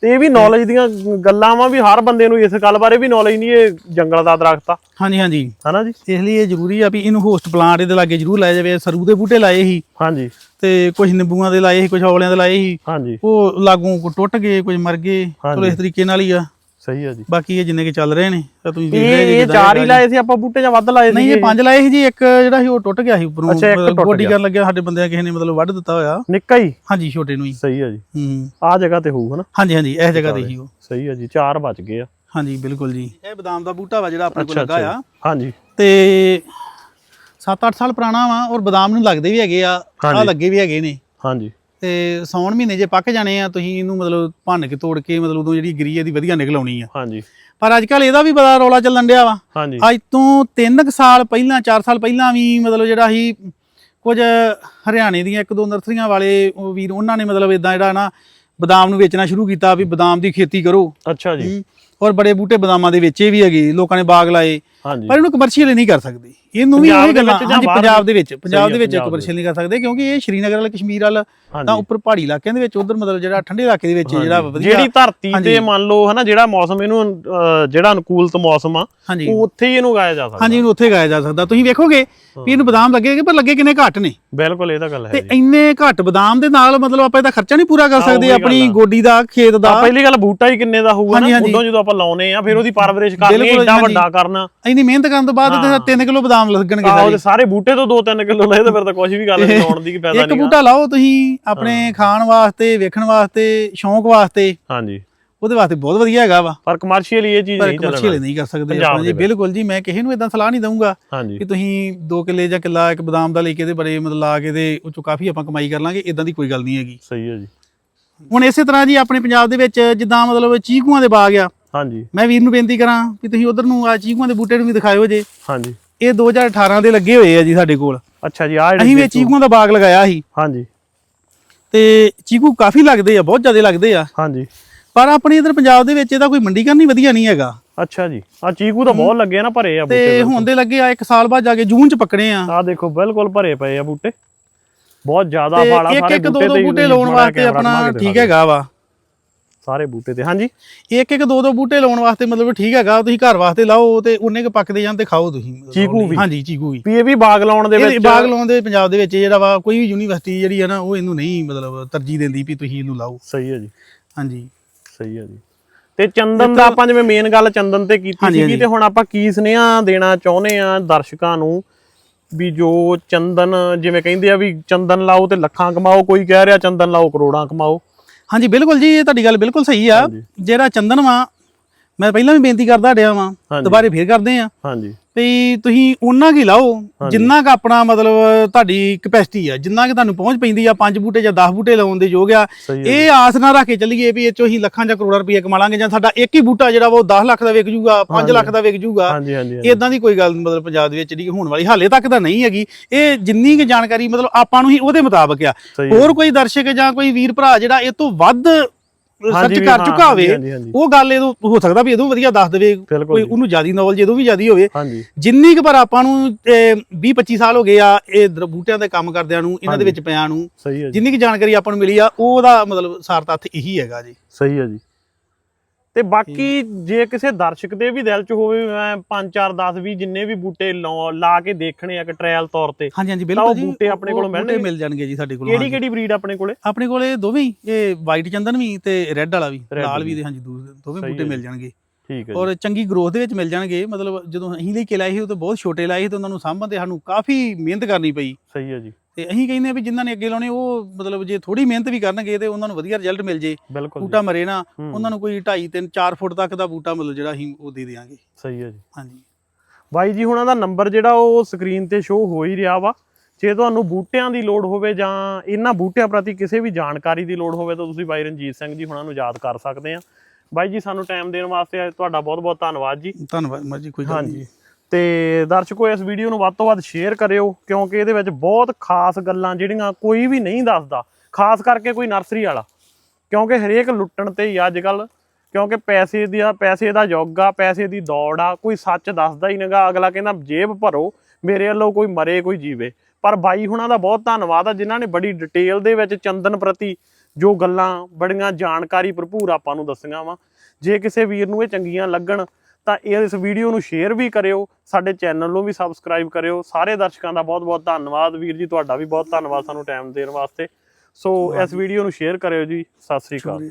ਤੇ ਇਹ ਵੀ ਨੌਲੇਜ ਦੀਆਂ ਗੱਲਾਂ ਵਾ ਵੀ ਹਰ ਬੰਦੇ ਨੂੰ ਇਸ ਗੱਲ ਬਾਰੇ ਵੀ ਨੌਲੇਜ ਨਹੀਂ ਇਹ ਜੰਗਲ ਦਾ ਦਰਖਤ ਆ। ਹਾਂਜੀ ਹਾਂਜੀ। ਹਨਾ ਜੀ? ਇਸ ਲਈ ਇਹ ਜ਼ਰੂਰੀ ਆ ਵੀ ਇਹਨੂੰ ਹੋਸਟ ਪਲਾਂਟ ਇਹਦੇ ਲਾਗੇ ਜ਼ਰੂਰ ਲਾਇਆ ਜਾਵੇ। ਸਰੂ ਦੇ ਬੂਟੇ ਲਾਏ ਸੀ। ਹਾਂਜੀ। ਤੇ ਕੁਝ ਨਿੰਬੂਆਂ ਦੇ ਲਾਏ ਸੀ ਕੁਝ ਔਲਿਆਂ ਦੇ ਲਾਏ ਸੀ। ਹਾਂਜੀ। ਉਹ ਲਾਗੋਂ ਟੁੱਟ ਗਏ ਕੁਝ ਮਰ ਗਏ। ਚਲੋ। ਇਸ ਤਰੀਕੇ ਨਾਲ ਹੀ ਆ। ਸਹੀ ਹੈ ਜੀ। ਬਾਕੀ ਇਹ ਜਿੰਨੇ ਕੇ ਚੱਲ ਰਹੇ ਨੇ ਤਾਂ ਤੁਸੀਂ ਦੇਖ ਇਹ ਰਹੇ ਜੀ ਇਹ ਚਾਰ ਹੀ ਲਾਏ ਸੀ ਆਪਾਂ ਬੂਟੇ ਜਾਂ ਵੱਧ ਲਾਏ ਸੀ ਨਹੀਂ ਇਹ ਪੰਜ ਲਾਏ ਸੀ ਜੀ ਇੱਕ ਜਿਹੜਾ ਸੀ ਉਹ ਟੁੱਟ ਗਿਆ ਸੀ ਉੱਪਰੋਂ ਅੱਛਾ, ਇੱਕ ਟੁੱਟ ਗੋਡੀ ਗਿਆ। ਕਰਨ ਲੱਗਿਆ ਸਾਡੇ ਬੰਦਿਆਂ ਕਿਸੇ ਨੇ ਮਤਲਬ ਵੱਢ ਦਿੱਤਾ ਹੋਇਆ। ਨਿੱਕਾ ਹੀ? ਹਾਂਜੀ ਛੋਟੇ ਨੂੰ ਹੀ। ਸਹੀ ਹੈ ਜੀ। ਹੂੰ। ਆ ਜਗ੍ਹਾ ਤੇ ਹੋਊ ਹਨਾ? ਹਾਂਜੀ ਹਾਂਜੀ ਇਸ ਜਗ੍ਹਾ ਤੇ ਹੀ ਉਹ। ਸਹੀ ਹੈ ਜੀ ਚਾਰ ਬਚ ਗਏ ਆ। ਹਾਂਜੀ ਬਿਲਕੁਲ ਜੀ। ਇਹ ਬਦਾਮ ਦਾ ਬੂਟਾ ਵਾ ਜਿਹੜਾ ਆਪਣੇ ਕੋਲ ਲੱਗਾ ਆ। ਹਾਂਜੀ। ਤੇ 7-8 ਸਾਲ ਪੁਰਾਣਾ ਵਾ ਔਰ ਬਦਾਮ ਨੂੰ ਲੱਗਦੇ ਵੀ ਹੈਗੇ ਆ ਆ। ਲੱਗੇ ਵੀ ਹੈਗੇ ਨੇ। ਹਾਂਜੀ। ਤੇ ਸੌਣ ਮਹੀਨੇ ਜੇ ਪੱਕ ਜਾਣੇ ਆ ਤੁਸੀਂ ਇਹਨੂੰ ਮਤਲਬ ਭੰਨ ਕੇ ਤੋੜ ਕੇ ਮਤਲਬ ਉਦੋਂ ਜਿਹੜੀ ਗਰੀ ਇਹਦੀ ਵਧੀਆ ਨਿਕਲ ਆਉਣੀ ਆ। ਹਾਂਜੀ। ਪਰ ਅੱਜ ਕੱਲ ਇਹਦਾ ਵੀ ਬੜਾ ਰੌਲਾ ਚੱਲਣ ਡਿਆ ਵਾ। ਹਾਂਜੀ। ਅੱਜ ਤੋਂ 3 ਸਾਲ ਪਹਿਲਾਂ 4 ਸਾਲ ਪਹਿਲਾਂ ਵੀ ਮਤਲਬ ਜਿਹੜਾ ਸੀ ਕੁਝ ਹਰਿਆਣੇ ਦੀਆਂ ਇੱਕ ਦੋ ਨਰਸਰੀਆਂ ਵਾਲੇ ਉਹ ਵੀਰ ਉਹਨਾਂ ਨੇ ਮਤਲਬ ਇਦਾਂ ਜਿਹੜਾ ਨਾ ਬਦਾਮ ਨੂੰ ਵੇਚਣਾ ਸ਼ੁਰੂ ਕੀਤਾ ਵੀ ਬਦਾਮ ਦੀ ਖੇਤੀ ਕਰੋ। ਅੱਛਾ ਜੀ। ਔਰ ਬੜੇ ਬੂਟੇ ਬਦਾਮਾਂ ਦੇ ਵੇਚੇ ਵੀ ਹੈਗੇ ਲੋਕਾਂ ਨੇ ਬਾਗ ਲਾਏ। ਹਾਂਜੀ। ਪਰ ਇਹਨੂੰ ਕਮਰਸ਼ੀਅਲ ਨਹੀਂ ਕਰ ਸਕਦੇ। ਇਹਨੂੰ ਵੀ ਦੇ ਗੱਲਾਂ ਹਾਂਜੀ ਪੰਜਾਬ ਦੇ ਵਿੱਚ ਪੰਜਾਬ ਦੇ ਵਿੱਚ ਕਮਰਸ਼ੀਅਲ ਨਹੀਂ ਕਰ ਸਕਦੇ ਕਿਉਂਕਿ ਇਹ ਸ਼੍ਰੀਨਗਰ ਵਾਲਾ ਕਸ਼ਮੀਰ ਵਾਲਾ ਤਾਂ ਉੱਪਰ ਪਹਾੜੀ ਇਲਾਕਿਆਂ ਦੇ ਵਿੱਚ ਉਧਰ ਮਤਲਬ ਜਿਹੜਾ ਠੰਡੇ ਇਲਾਕੇ ਦੇ ਵਿੱਚ ਜਿਹੜਾ ਵਧੀਆ ਜਿਹੜੀ ਧਰਤੀ। ਤੇ ਮੰਨ ਲਓ ਹਨਾ ਜਿਹੜਾ ਮੌਸਮ ਇਹਨੂੰ ਜਿਹੜਾ ਅਨੁਕੂਲਤ ਮੌਸਮ ਆ ਉਹ ਉੱਥੇ ਹੀ ਇਹਨੂੰ ਉਗਾਇਆ ਜਾ ਸਕਦਾ। ਹਾਂਜੀ ਇਹਨੂੰ ਉੱਥੇ ਗਾਇਆ ਜਾ ਸਕਦਾ। ਤੁਸੀਂ ਵੇਖੋਗੇ ਵੀ ਇਹਨੂੰ ਬਦਾਮ ਲੱਗੇਗੇ ਪਰ ਲੱਗੇ ਕਿੰਨੇ ਘੱਟ ਨੇ। ਬਿਲਕੁਲ ਇਹ ਤਾਂ ਗੱਲ ਹੈ ਤੇ ਇੰਨੇ ਘੱਟ ਬਦਾਮ ਦੇ ਨਾਲ ਮਤਲਬ ਆਪਾਂ ਇਹਦਾ ਖਰਚਾ ਨਹੀਂ ਪੂਰਾ ਕਰ ਸਕਦੇ ਆਪਣੀ। ਗੋਡੀ ਦਾ ਖੇਤ ਦਾ। ਪਹਿਲੀ ਗੱਲ ਬੂਟਾ ਹੀ ਕਿੰਨੇ ਦਾ ਹੋਊਗਾ ਨਾ। ਉਦੋਂ ਜਦੋਂ ਆਪਾਂ ਲਾਉਨੇ ਆ ਫਿਰ ਉਹਦੀ ਪਰਵਰਿਸ਼ ਕਰਨੀ ਹਾਂਜੀ। ਵੱਡਾ ਕਰਨਾ। ਇੰਨੀ ਮਿਹਨਤ ਕਰਨ ਤੋਂ ਬਾਅਦ ਇਹਦੇ 3 ਕਿਲੋ ਬਦਾਮ ਲੱਗਣਗੇ ਆਹ। ਉਹਦੇ ਸਾਰੇ ਬੂਟੇ ਤੋਂ 2-3 ਕਿਲੋ ਲਏ ਤੇ ਫਿਰ ਤਾਂ ਕੁਝ ਵੀ ਗੱਲ ਨਹੀਂ ਲਾਉਣ ਦੀ ਕੀ ਫਾਇਦਾ ਇੱਕ ਨਹੀਂ ਬੂਟਾ ਲਾਓ ਤੁਸੀਂ ਆਪਣੇ ਖਾਣ ਵਾਸਤੇ ਵੇਖਣ ਵਾਸਤੇ ਸ਼ੌਂਕ ਵਾਸਤੇ। ਹਾਂਜੀ। ਉਹਦੇ ਵਾਸਤੇ ਬਹੁਤ ਵਧੀਆ ਹੈਗਾ ਵਾ। ਪਰ ਕਮਰਸ਼ੀਅਲੀ ਇਹ ਚੀਜ਼ ਨਹੀਂ ਕਮਰਸ਼ੀਅਲ ਚੱਲਣਾ ਨਹੀਂ ਕਰ ਸਕਦੇ ਆਪਾਂ ਜੀ। ਦੇ। ਬਿਲਕੁਲ ਜੀ ਮੈਂ ਕਿਸੇ ਨੂੰ ਇਦਾਂ ਸਲਾਹ ਨਹੀਂ ਦਊਂਗਾ ਕਿ ਤੁਸੀਂ 2 ਕਿੱਲੇ ਜਾਂ ਕਿੱਲਾ ਇੱਕ ਬਦਾਮ ਦਾ ਲੈ ਕੇ ਤੇ ਬੜੇ ਮਤਲਬ ਲਾ ਕੇ ਤੇ ਉਹ ਚੋਂ ਕਾਫੀ ਆਪਾਂ ਕਮਾਈ ਕਰ ਲਾਂਗੇ ਇਦਾਂ ਦੀ ਕੋਈ ਗੱਲ ਨਹੀਂ ਹੈਗੀ। ਸਹੀ ਹੈ ਜੀ। ਹੁਣ ਇਸੇ ਤਰ੍ਹਾਂ ਜੀ ਆਪਣੇ ਪੰਜਾਬ ਦੇ ਵਿੱਚ ਜਿੱਦਾਂ ਮਤਲਬ ਚੀਕੂਆਂ ਦੇ ਬਾਗ ਆ ਹਾਂਜੀ। ਮੈਂ ਵੀਰ ਨੂੰ ਬੇਨਤੀ ਕਰਾਂ ਕਿ ਤੁਸੀਂ ਉਧਰ ਨੂੰ ਆ ਚੀਕੂਆਂ ਦੇ ਬੂਟੇ ਨੂੰ ਵੀ ਦਿਖਾਇਓ ਜੇ। ਹਾਂਜੀ। ਇਹ 2018 ਦੇ ਲੱਗੇ ਹੋਏ ਆ ਜੀ ਸਾਡੇ ਕੋਲ। ਅੱਛਾ ਜੀ ਆ ਅਸੀਂ ਵੀ ਚੀਕੂਆਂ ਦਾ ਬਾਗ ਲਗਾਇਆ ਸੀ। ਹਾਂਜੀ। ਤੇ ਚੀਕੂ ਕਾਫੀ ਲੱਗਦੇ ਆ ਬਹੁਤ ਜ਼ਿਆਦਾ ਲੱਗਦੇ ਆ। ਹਾਂਜੀ। ਪਰ ਆਪਣੇ ਇਧਰ ਪੰਜਾਬ ਦੇ ਵਿੱਚ ਇਹਦਾ ਕੋਈ ਮੰਡੀਕਰਨ ਹੀ ਵਧੀਆ ਨਹੀਂ ਹੈਗਾ। ਅੱਛਾ ਜੀ ਆ ਚੀਕੂ ਤਾਂ ਬਹੁਤ ਲੱਗੇ ਆ ਨਾ ਭਰੇ ਆ ਤੇ ਬੂਟੇ ਹੁਣ ਦੇ ਲੱਗੇ ਆ ਇੱਕ ਸਾਲ ਬਾਅਦ ਜਾ ਕੇ ਜੂਨ ਚ ਪੱਕਣੇ ਆ। ਆ ਦੇਖੋ ਬਿਲਕੁਲ ਭਰੇ ਪਏ ਆ ਬੂਟੇ। ਬਹੁਤ ਜ਼ਿਆਦਾ ਤੇ ਫਾਲਾ ਇੱਕ ਸਾਰੇ ਇੱਕ ਦੋ ਬੂਟੇ ਦੋ ਤੇ ਬੂਟੇ ਲਾਉਣ ਵਾਸਤੇ ਆਪਣਾ ਠੀਕ ਹੈਗਾ ਵਾ। ਸਾਰੇ ਬੂਟੇ ਤੇ। ਹਾਂਜੀ ਇੱਕ ਇੱਕ ਦੋ ਦੋ ਬੂਟੇ ਲਾਉਣ ਵਾਸਤੇ ਮਤਲਬ ਠੀਕ ਹੈਗਾ ਤੁਸੀਂ ਘਰ ਵਾਸਤੇ ਲਾਓ ਤੇ ਉਹਨੇ ਕ ਪੱਕਦੇ ਜਾਣ ਤੇ ਖਾਓ ਤੁਸੀਂ। ਚੀਕੂ ਵੀ? ਹਾਂਜੀ ਚੀਕੂ ਵੀ। ਇਹ ਵੀ ਬਾਗ ਲਾਉਣ ਦੇ ਇਹ ਵਿੱਚ ਬਾਗ ਲਾਉਣ ਦੇ ਪੰਜਾਬ ਦੇ ਵਿੱਚ ਜਿਹੜਾ ਵਾ ਕੋਈ ਵੀ ਯੂਨੀਵਰਸਿਟੀ ਜਿਹੜੀ ਹੈ ਨਾ ਉਹ ਇਹਨੂੰ ਨਹੀਂ ਮਤਲਬ ਤਰਜੀਹ ਦਿੰਦੀ ਵੀ ਤੁਸੀਂ ਇਹਨੂੰ ਲਾਓ। ਸਹੀ ਹੈ ਜੀ। ਹਾਂਜੀ। ਸਹੀ ਹੈ ਜੀ। ਤੇ ਚੰਦਨ ਦਾ ਆਪਾਂ ਜਿਵੇਂ ਮੇਨ ਗੱਲ ਚੰਦਨ ਤੇ ਕੀਤੀ ਸੀਗੀ। ਤੇ ਹੁਣ ਆਪਾਂ ਕੀ ਸੁਨੇਹਾ ਦੇਣਾ ਚਾਹੁੰਦੇ ਆ ਦਰਸ਼ਕਾਂ ਨੂੰ ਵੀ ਜੋ ਚੰਦਨ ਜਿਵੇਂ ਕਹਿੰਦੇ ਆ ਵੀ ਚੰਦਨ ਲਾਓ ਤੇ ਲੱਖਾਂ ਕਮਾਓ ਕੋਈ ਕਹਿ ਰਿਹਾ ਚੰਦਨ ਲਾਓ ਕਰੋੜਾਂ ਕਮਾਓ। ਹਾਂਜੀ ਬਿਲਕੁਲ ਜੀ ਇਹ ਤੁਹਾਡੀ ਗੱਲ ਬਿਲਕੁਲ ਸਹੀ ਆ। ਜਿਹੜਾ ਚੰਦਨ ਵਾ ਮੈਂ ਪਹਿਲਾਂ ਵੀ ਬੇਨਤੀ ਕਰਦਾ ਡਿਆ ਵਾਂ। ਦੁਬਾਰੇ ਫੇਰ ਕਰਦੇ ਆ ਹਾਂਜੀ ਵੀ ਤੁਸੀਂ ਉਹਨਾਂ ਕੀ ਲਾਓ? ਜਿੰਨਾ ਕ ਆਪਣਾ ਮਤਲਬ ਤੁਹਾਡੀ ਕਪੈਸਿਟੀ ਆ ਜਿੰਨਾ ਕਿ ਤੁਹਾਨੂੰ ਪਹੁੰਚ ਪੈਂਦੀ ਆ ਪੰਜ ਬੂਟੇ ਜਾਂ 10 ਬੂਟੇ ਲਾਉਣ ਦੇ ਯੋਗ ਆ ਇਹ ਆਸ ਨਾ ਰੱਖ ਕੇ ਚੱਲੀਏ ਵੀ ਇਹ ਚੋਂ ਹੀ ਲੱਖਾਂ ਜਾਂ ਕਰੋੜਾਂ ਰੁਪਏ ਕਮਾ ਲਾਂਗੇ ਜਾਂ ਸਾਡਾ ਇੱਕ ਹੀ ਬੂਟਾ ਜਿਹੜਾ ਉਹ 10 ਲੱਖ ਦਾ ਵਿਕ ਜੂਗਾ 5 ਲੱਖ ਦਾ ਵਿਕ ਜੂਗਾ। ਇਦਾਂ ਦੀ ਕੋਈ ਗੱਲ ਮਤਲਬ ਪੰਜਾਬ ਦੇ ਵਿੱਚ ਜਿਹੜੀ ਹੋਣ ਵਾਲੀ ਹਾਲੇ ਤੱਕ ਤਾਂ ਨਹੀਂ ਹੈਗੀ। ਇਹ ਜਿੰਨੀ ਕੁ ਜਾਣਕਾਰੀ ਮਤਲਬ ਆਪਾਂ ਨੂੰ ਹੀ ਉਹਦੇ ਮੁਤਾਬਕ ਆ। ਹੋਰ ਕੋਈ ਦਰਸ਼ਕ ਜਾਂ ਕੋਈ ਵੀਰ ਭਰਾ ਜਿਹੜਾ ਇਹ ਤੋਂ ਵੱਧ ਹਾਂਜੀ ਸਰਚ ਵੀ ਕਰ ਚੁੱਕਾ ਹੋਵੇ। ਉਹ ਗੱਲ ਇਹਦੋਂ ਹੋ ਸਕਦਾ ਵੀ ਇਹਦੋਂ ਵਧੀਆ ਦੱਸ ਦੇਵੇ ਕੋਈ। ਉਹਨੂੰ ਜਿਆਦੀ ਨੌਲੇਜ ਇਹਦੋਂ ਵੀ ਜਿਆਦੀ ਹੋਵੇ। ਜਿੰਨੀ ਕੁ ਪਰ ਆਪਾਂ ਨੂੰ 20 25 ਸਾਲ ਹੋ ਗਏ ਆ ਇਹ ਬੂਟਿਆਂ ਦੇ ਕੰਮ ਕਰਦਿਆਂ ਨੂੰ ਇਹਨਾਂ ਦੇ ਵਿੱਚ ਪਿਆਂ ਨੂੰ ਜਿੰਨੀ ਕੁ ਜਾਣਕਾਰੀ ਆਪਾਂ ਨੂੰ ਮਿਲੀ ਆ ਉਹਦਾ ਮਤਲਬ ਸਾਰ ਤੱਥ ਇਹੀ ਹੈਗਾ ਜੀ। ਸਹੀ ਹੈ ਜੀ। ਤੇ ਬਾਕੀ ਜੇ ਕਿਸੇ ਦਰਸ਼ਕ ਦੇ ਵੀ ਦਿਲ 'ਚ ਹੋਵੇ ਮੈਂ 5 4 10 20 ਜਿੰਨੇ ਵੀ ਬੂਟੇ ਲਾ- ਕੇ ਦੇਖਣੇ ਆ ਕਿ ਟ੍ਰਾਇਲ ਤੌਰ ਤੇ ਹਾਂਜੀ ਹਾਂਜੀ ਬਿਲਕੁਲ ਜੀ। ਬੂਟੇ ਆਪਣੇ ਕੋਲੋਂ ਮਿਲਣਗੇ? ਮਿਲ ਜਾਣਗੇ ਜੀ ਸਾਡੇ ਕੋਲ ਕਿਹੜੀ ਕਿਹੜੀ ਬਰੀਡ ਆਪਣੇ ਕੋਲੇ? ਆਪਣੇ ਕੋਲੇ ਦੋਵੇਂ ਹੀ ਇਹ ਵਾਈਟ ਚੰਦਨ ਵੀ ਤੇ ਰੈੱਡ ਵਾਲਾ ਵੀ ਲਾਲ ਵੀ। ਤੇ ਹਾਂਜੀ ਦੂ- ਦੋਵੇਂ ਬੂਟੇ ਮਿਲ। ਜਾਣਗੇ। ਠੀਕ ਹੈ ਔਰ ਚੰਗੀ ਗਰੋਥ ਦੇ ਵਿੱਚ ਮਿਲ ਜਾਣਗੇ ਮਤਲਬ ਜਦੋਂ ਅਸੀਂ ਲੈ ਕੇ ਲਾਏ ਸੀ ਉਹ ਤਾਂ ਬਹੁਤ ਛੋਟੇ ਲਾਏ ਸੀ ਤੇ ਉਹਨਾਂ ਨੂੰ ਸਾਂਭਣ ਤੇ ਸਾਨੂੰ ਕਾਫੀ ਮਿਹਨਤ ਕਰਨੀ ਪਈ। ਸਹੀ ਹੈ ਜੀ। ਤੇ ਅਸੀਂ ਕਹਿੰਦੇ ਆ ਵੀ ਜਿਨ੍ਹਾਂ ਨੇ ਅੱਗੇ ਲਾਉਣੇ ਉਹ ਮਤਲਬ ਜੇ ਥੋੜੀ ਮਿਹਨਤ ਵੀ ਕਰਨਗੇ ਤੇ ਉਹਨਾਂ ਨੂੰ ਵਧੀਆ ਰਿਜ਼ਲਟ ਮਿਲ ਜੇ। ਬਿਲਕੁਲ ਬੂਟਾ ਮਰੇ ਨਾ। ਉਹਨਾਂ ਨੂੰ ਕੋਈ 2.5 3 4 ਫੁੱਟ ਤੱਕ ਦਾ ਬੂਟਾ ਮਤਲਬ ਜਿਹੜਾ ਅਸੀਂ ਉਹ ਦੇ ਦੇਵਾਂਗੇ ਸਹੀ ਹੈ ਜੀ। ਹਾਂਜੀ। ਬਾਈ ਜੀ ਹੁਣਾਂ ਦਾ ਨੰਬਰ ਜਿਹੜਾ ਉਹ ਸਕਰੀਨ ਤੇ ਸ਼ੋ ਹੋ ਹੀ ਰਿਹਾ ਵਾ। ਜੇ ਤੁਹਾਨੂੰ ਬੂਟਿਆਂ ਦੀ ਲੋੜ ਹੋਵੇ ਜਾਂ ਇਹਨਾਂ ਬੂਟਿਆਂ ਪ੍ਰਤੀ ਕਿਸੇ ਵੀ ਜਾਣਕਾਰੀ ਦੀ ਲੋੜ ਹੋਵੇ ਤਾਂ ਤੁਸੀਂ ਬਾਈ ਰਣਜੀਤ ਸਿੰਘ ਜੀ ਹੁਣਾਂ ਨੂੰ ਯਾਦ ਕਰ ਸਕਦੇ ਆ। ਬਾਈ ਜੀ ਸਾਨੂੰ ਟਾਈਮ ਦੇਣ ਵਾਸਤੇ ਤੁਹਾਡਾ ਬਹੁਤ ਬਹੁਤ ਧੰਨਵਾਦ ਜੀ। ਧੰਨਵਾਦ ਮਰ ਜੀ ਕੋਈ ਗੱਲ ਨਹੀਂ ਹਾਂਜੀ ਤੇ ਦਰਸ਼ਕੋ, ਇਸ ਵੀਡੀਓ ਨੂੰ ਵੱਧ ਤੋਂ ਵੱਧ ਸ਼ੇਅਰ ਕਰਿਓ, ਕਿਉਂਕਿ ਇਹਦੇ ਵਿੱਚ ਬਹੁਤ ਖਾਸ ਗੱਲਾਂ ਜਿਹੜੀਆਂ ਕੋਈ ਵੀ ਨਹੀਂ ਦੱਸਦਾ, ਖਾਸ ਕਰਕੇ ਕੋਈ ਨਰਸਰੀ ਵਾਲਾ। ਕਿਉਂਕਿ ਹਰੇਕ ਲੁੱਟਣ ਤੇ ਹੀ ਅੱਜ ਕੱਲ ਕਿਉਂਕਿ ਪੈਸੇ ਦੀ ਆ, ਪੈਸੇ ਦਾ ਯੁੱਗ ਆ, ਪੈਸੇ ਦੀ ਦੌੜ ਆ, ਕੋਈ ਸੱਚ ਦੱਸਦਾ ਹੀ ਨਹੀਂਗਾ ਅਗਲਾ ਕਹਿੰਦਾ ਜੇਬ ਭਰੋ, ਮੇਰੇ ਵੱਲੋਂ ਕੋਈ ਮਰੇ, ਕੋਈ ਜੀਵੇ। ਪਰ ਬਾਈ ਹੁਣਾਂ ਦਾ ਬਹੁਤ ਧੰਨਵਾਦ ਆ, ਜਿਨ੍ਹਾਂ ਨੇ ਬੜੀ ਡਿਟੇਲ ਦੇ ਵਿੱਚ ਚੰਦਨ ਪ੍ਰਤੀ ਜੋ ਗੱਲਾਂ, ਬੜੀਆਂ ਜਾਣਕਾਰੀ ਭਰਪੂਰ ਆਪਾਂ ਨੂੰ ਦੱਸੀਆਂ ਵਾ। ਜੇ ਕਿਸੇ ਵੀਰ ਨੂੰ ਇਹ ਚੰਗੀਆਂ ਲੱਗਣ ਤਾਂ ਇਹ ਇਸ ਵੀਡੀਓ ਨੂੰ ਸ਼ੇਅਰ ਵੀ ਕਰਿਓ ਸਾਡੇ ਚੈਨਲ ਨੂੰ ਵੀ ਸਬਸਕ੍ਰਾਈਬ ਕਰਿਓ। ਸਾਰੇ ਦਰਸ਼ਕਾਂ ਦਾ ਬਹੁਤ ਬਹੁਤ ਧੰਨਵਾਦ। ਵੀਰ ਜੀ ਤੁਹਾਡਾ ਵੀ ਬਹੁਤ ਧੰਨਵਾਦ ਸਾਨੂੰ ਟਾਈਮ ਦੇਣ ਵਾਸਤੇ। ਸੋ ਇਸ ਵੀਡੀਓ ਨੂੰ ਸ਼ੇਅਰ ਕਰਿਓ ਜੀ। ਸਤਿ ਸ੍ਰੀ ਅਕਾਲ।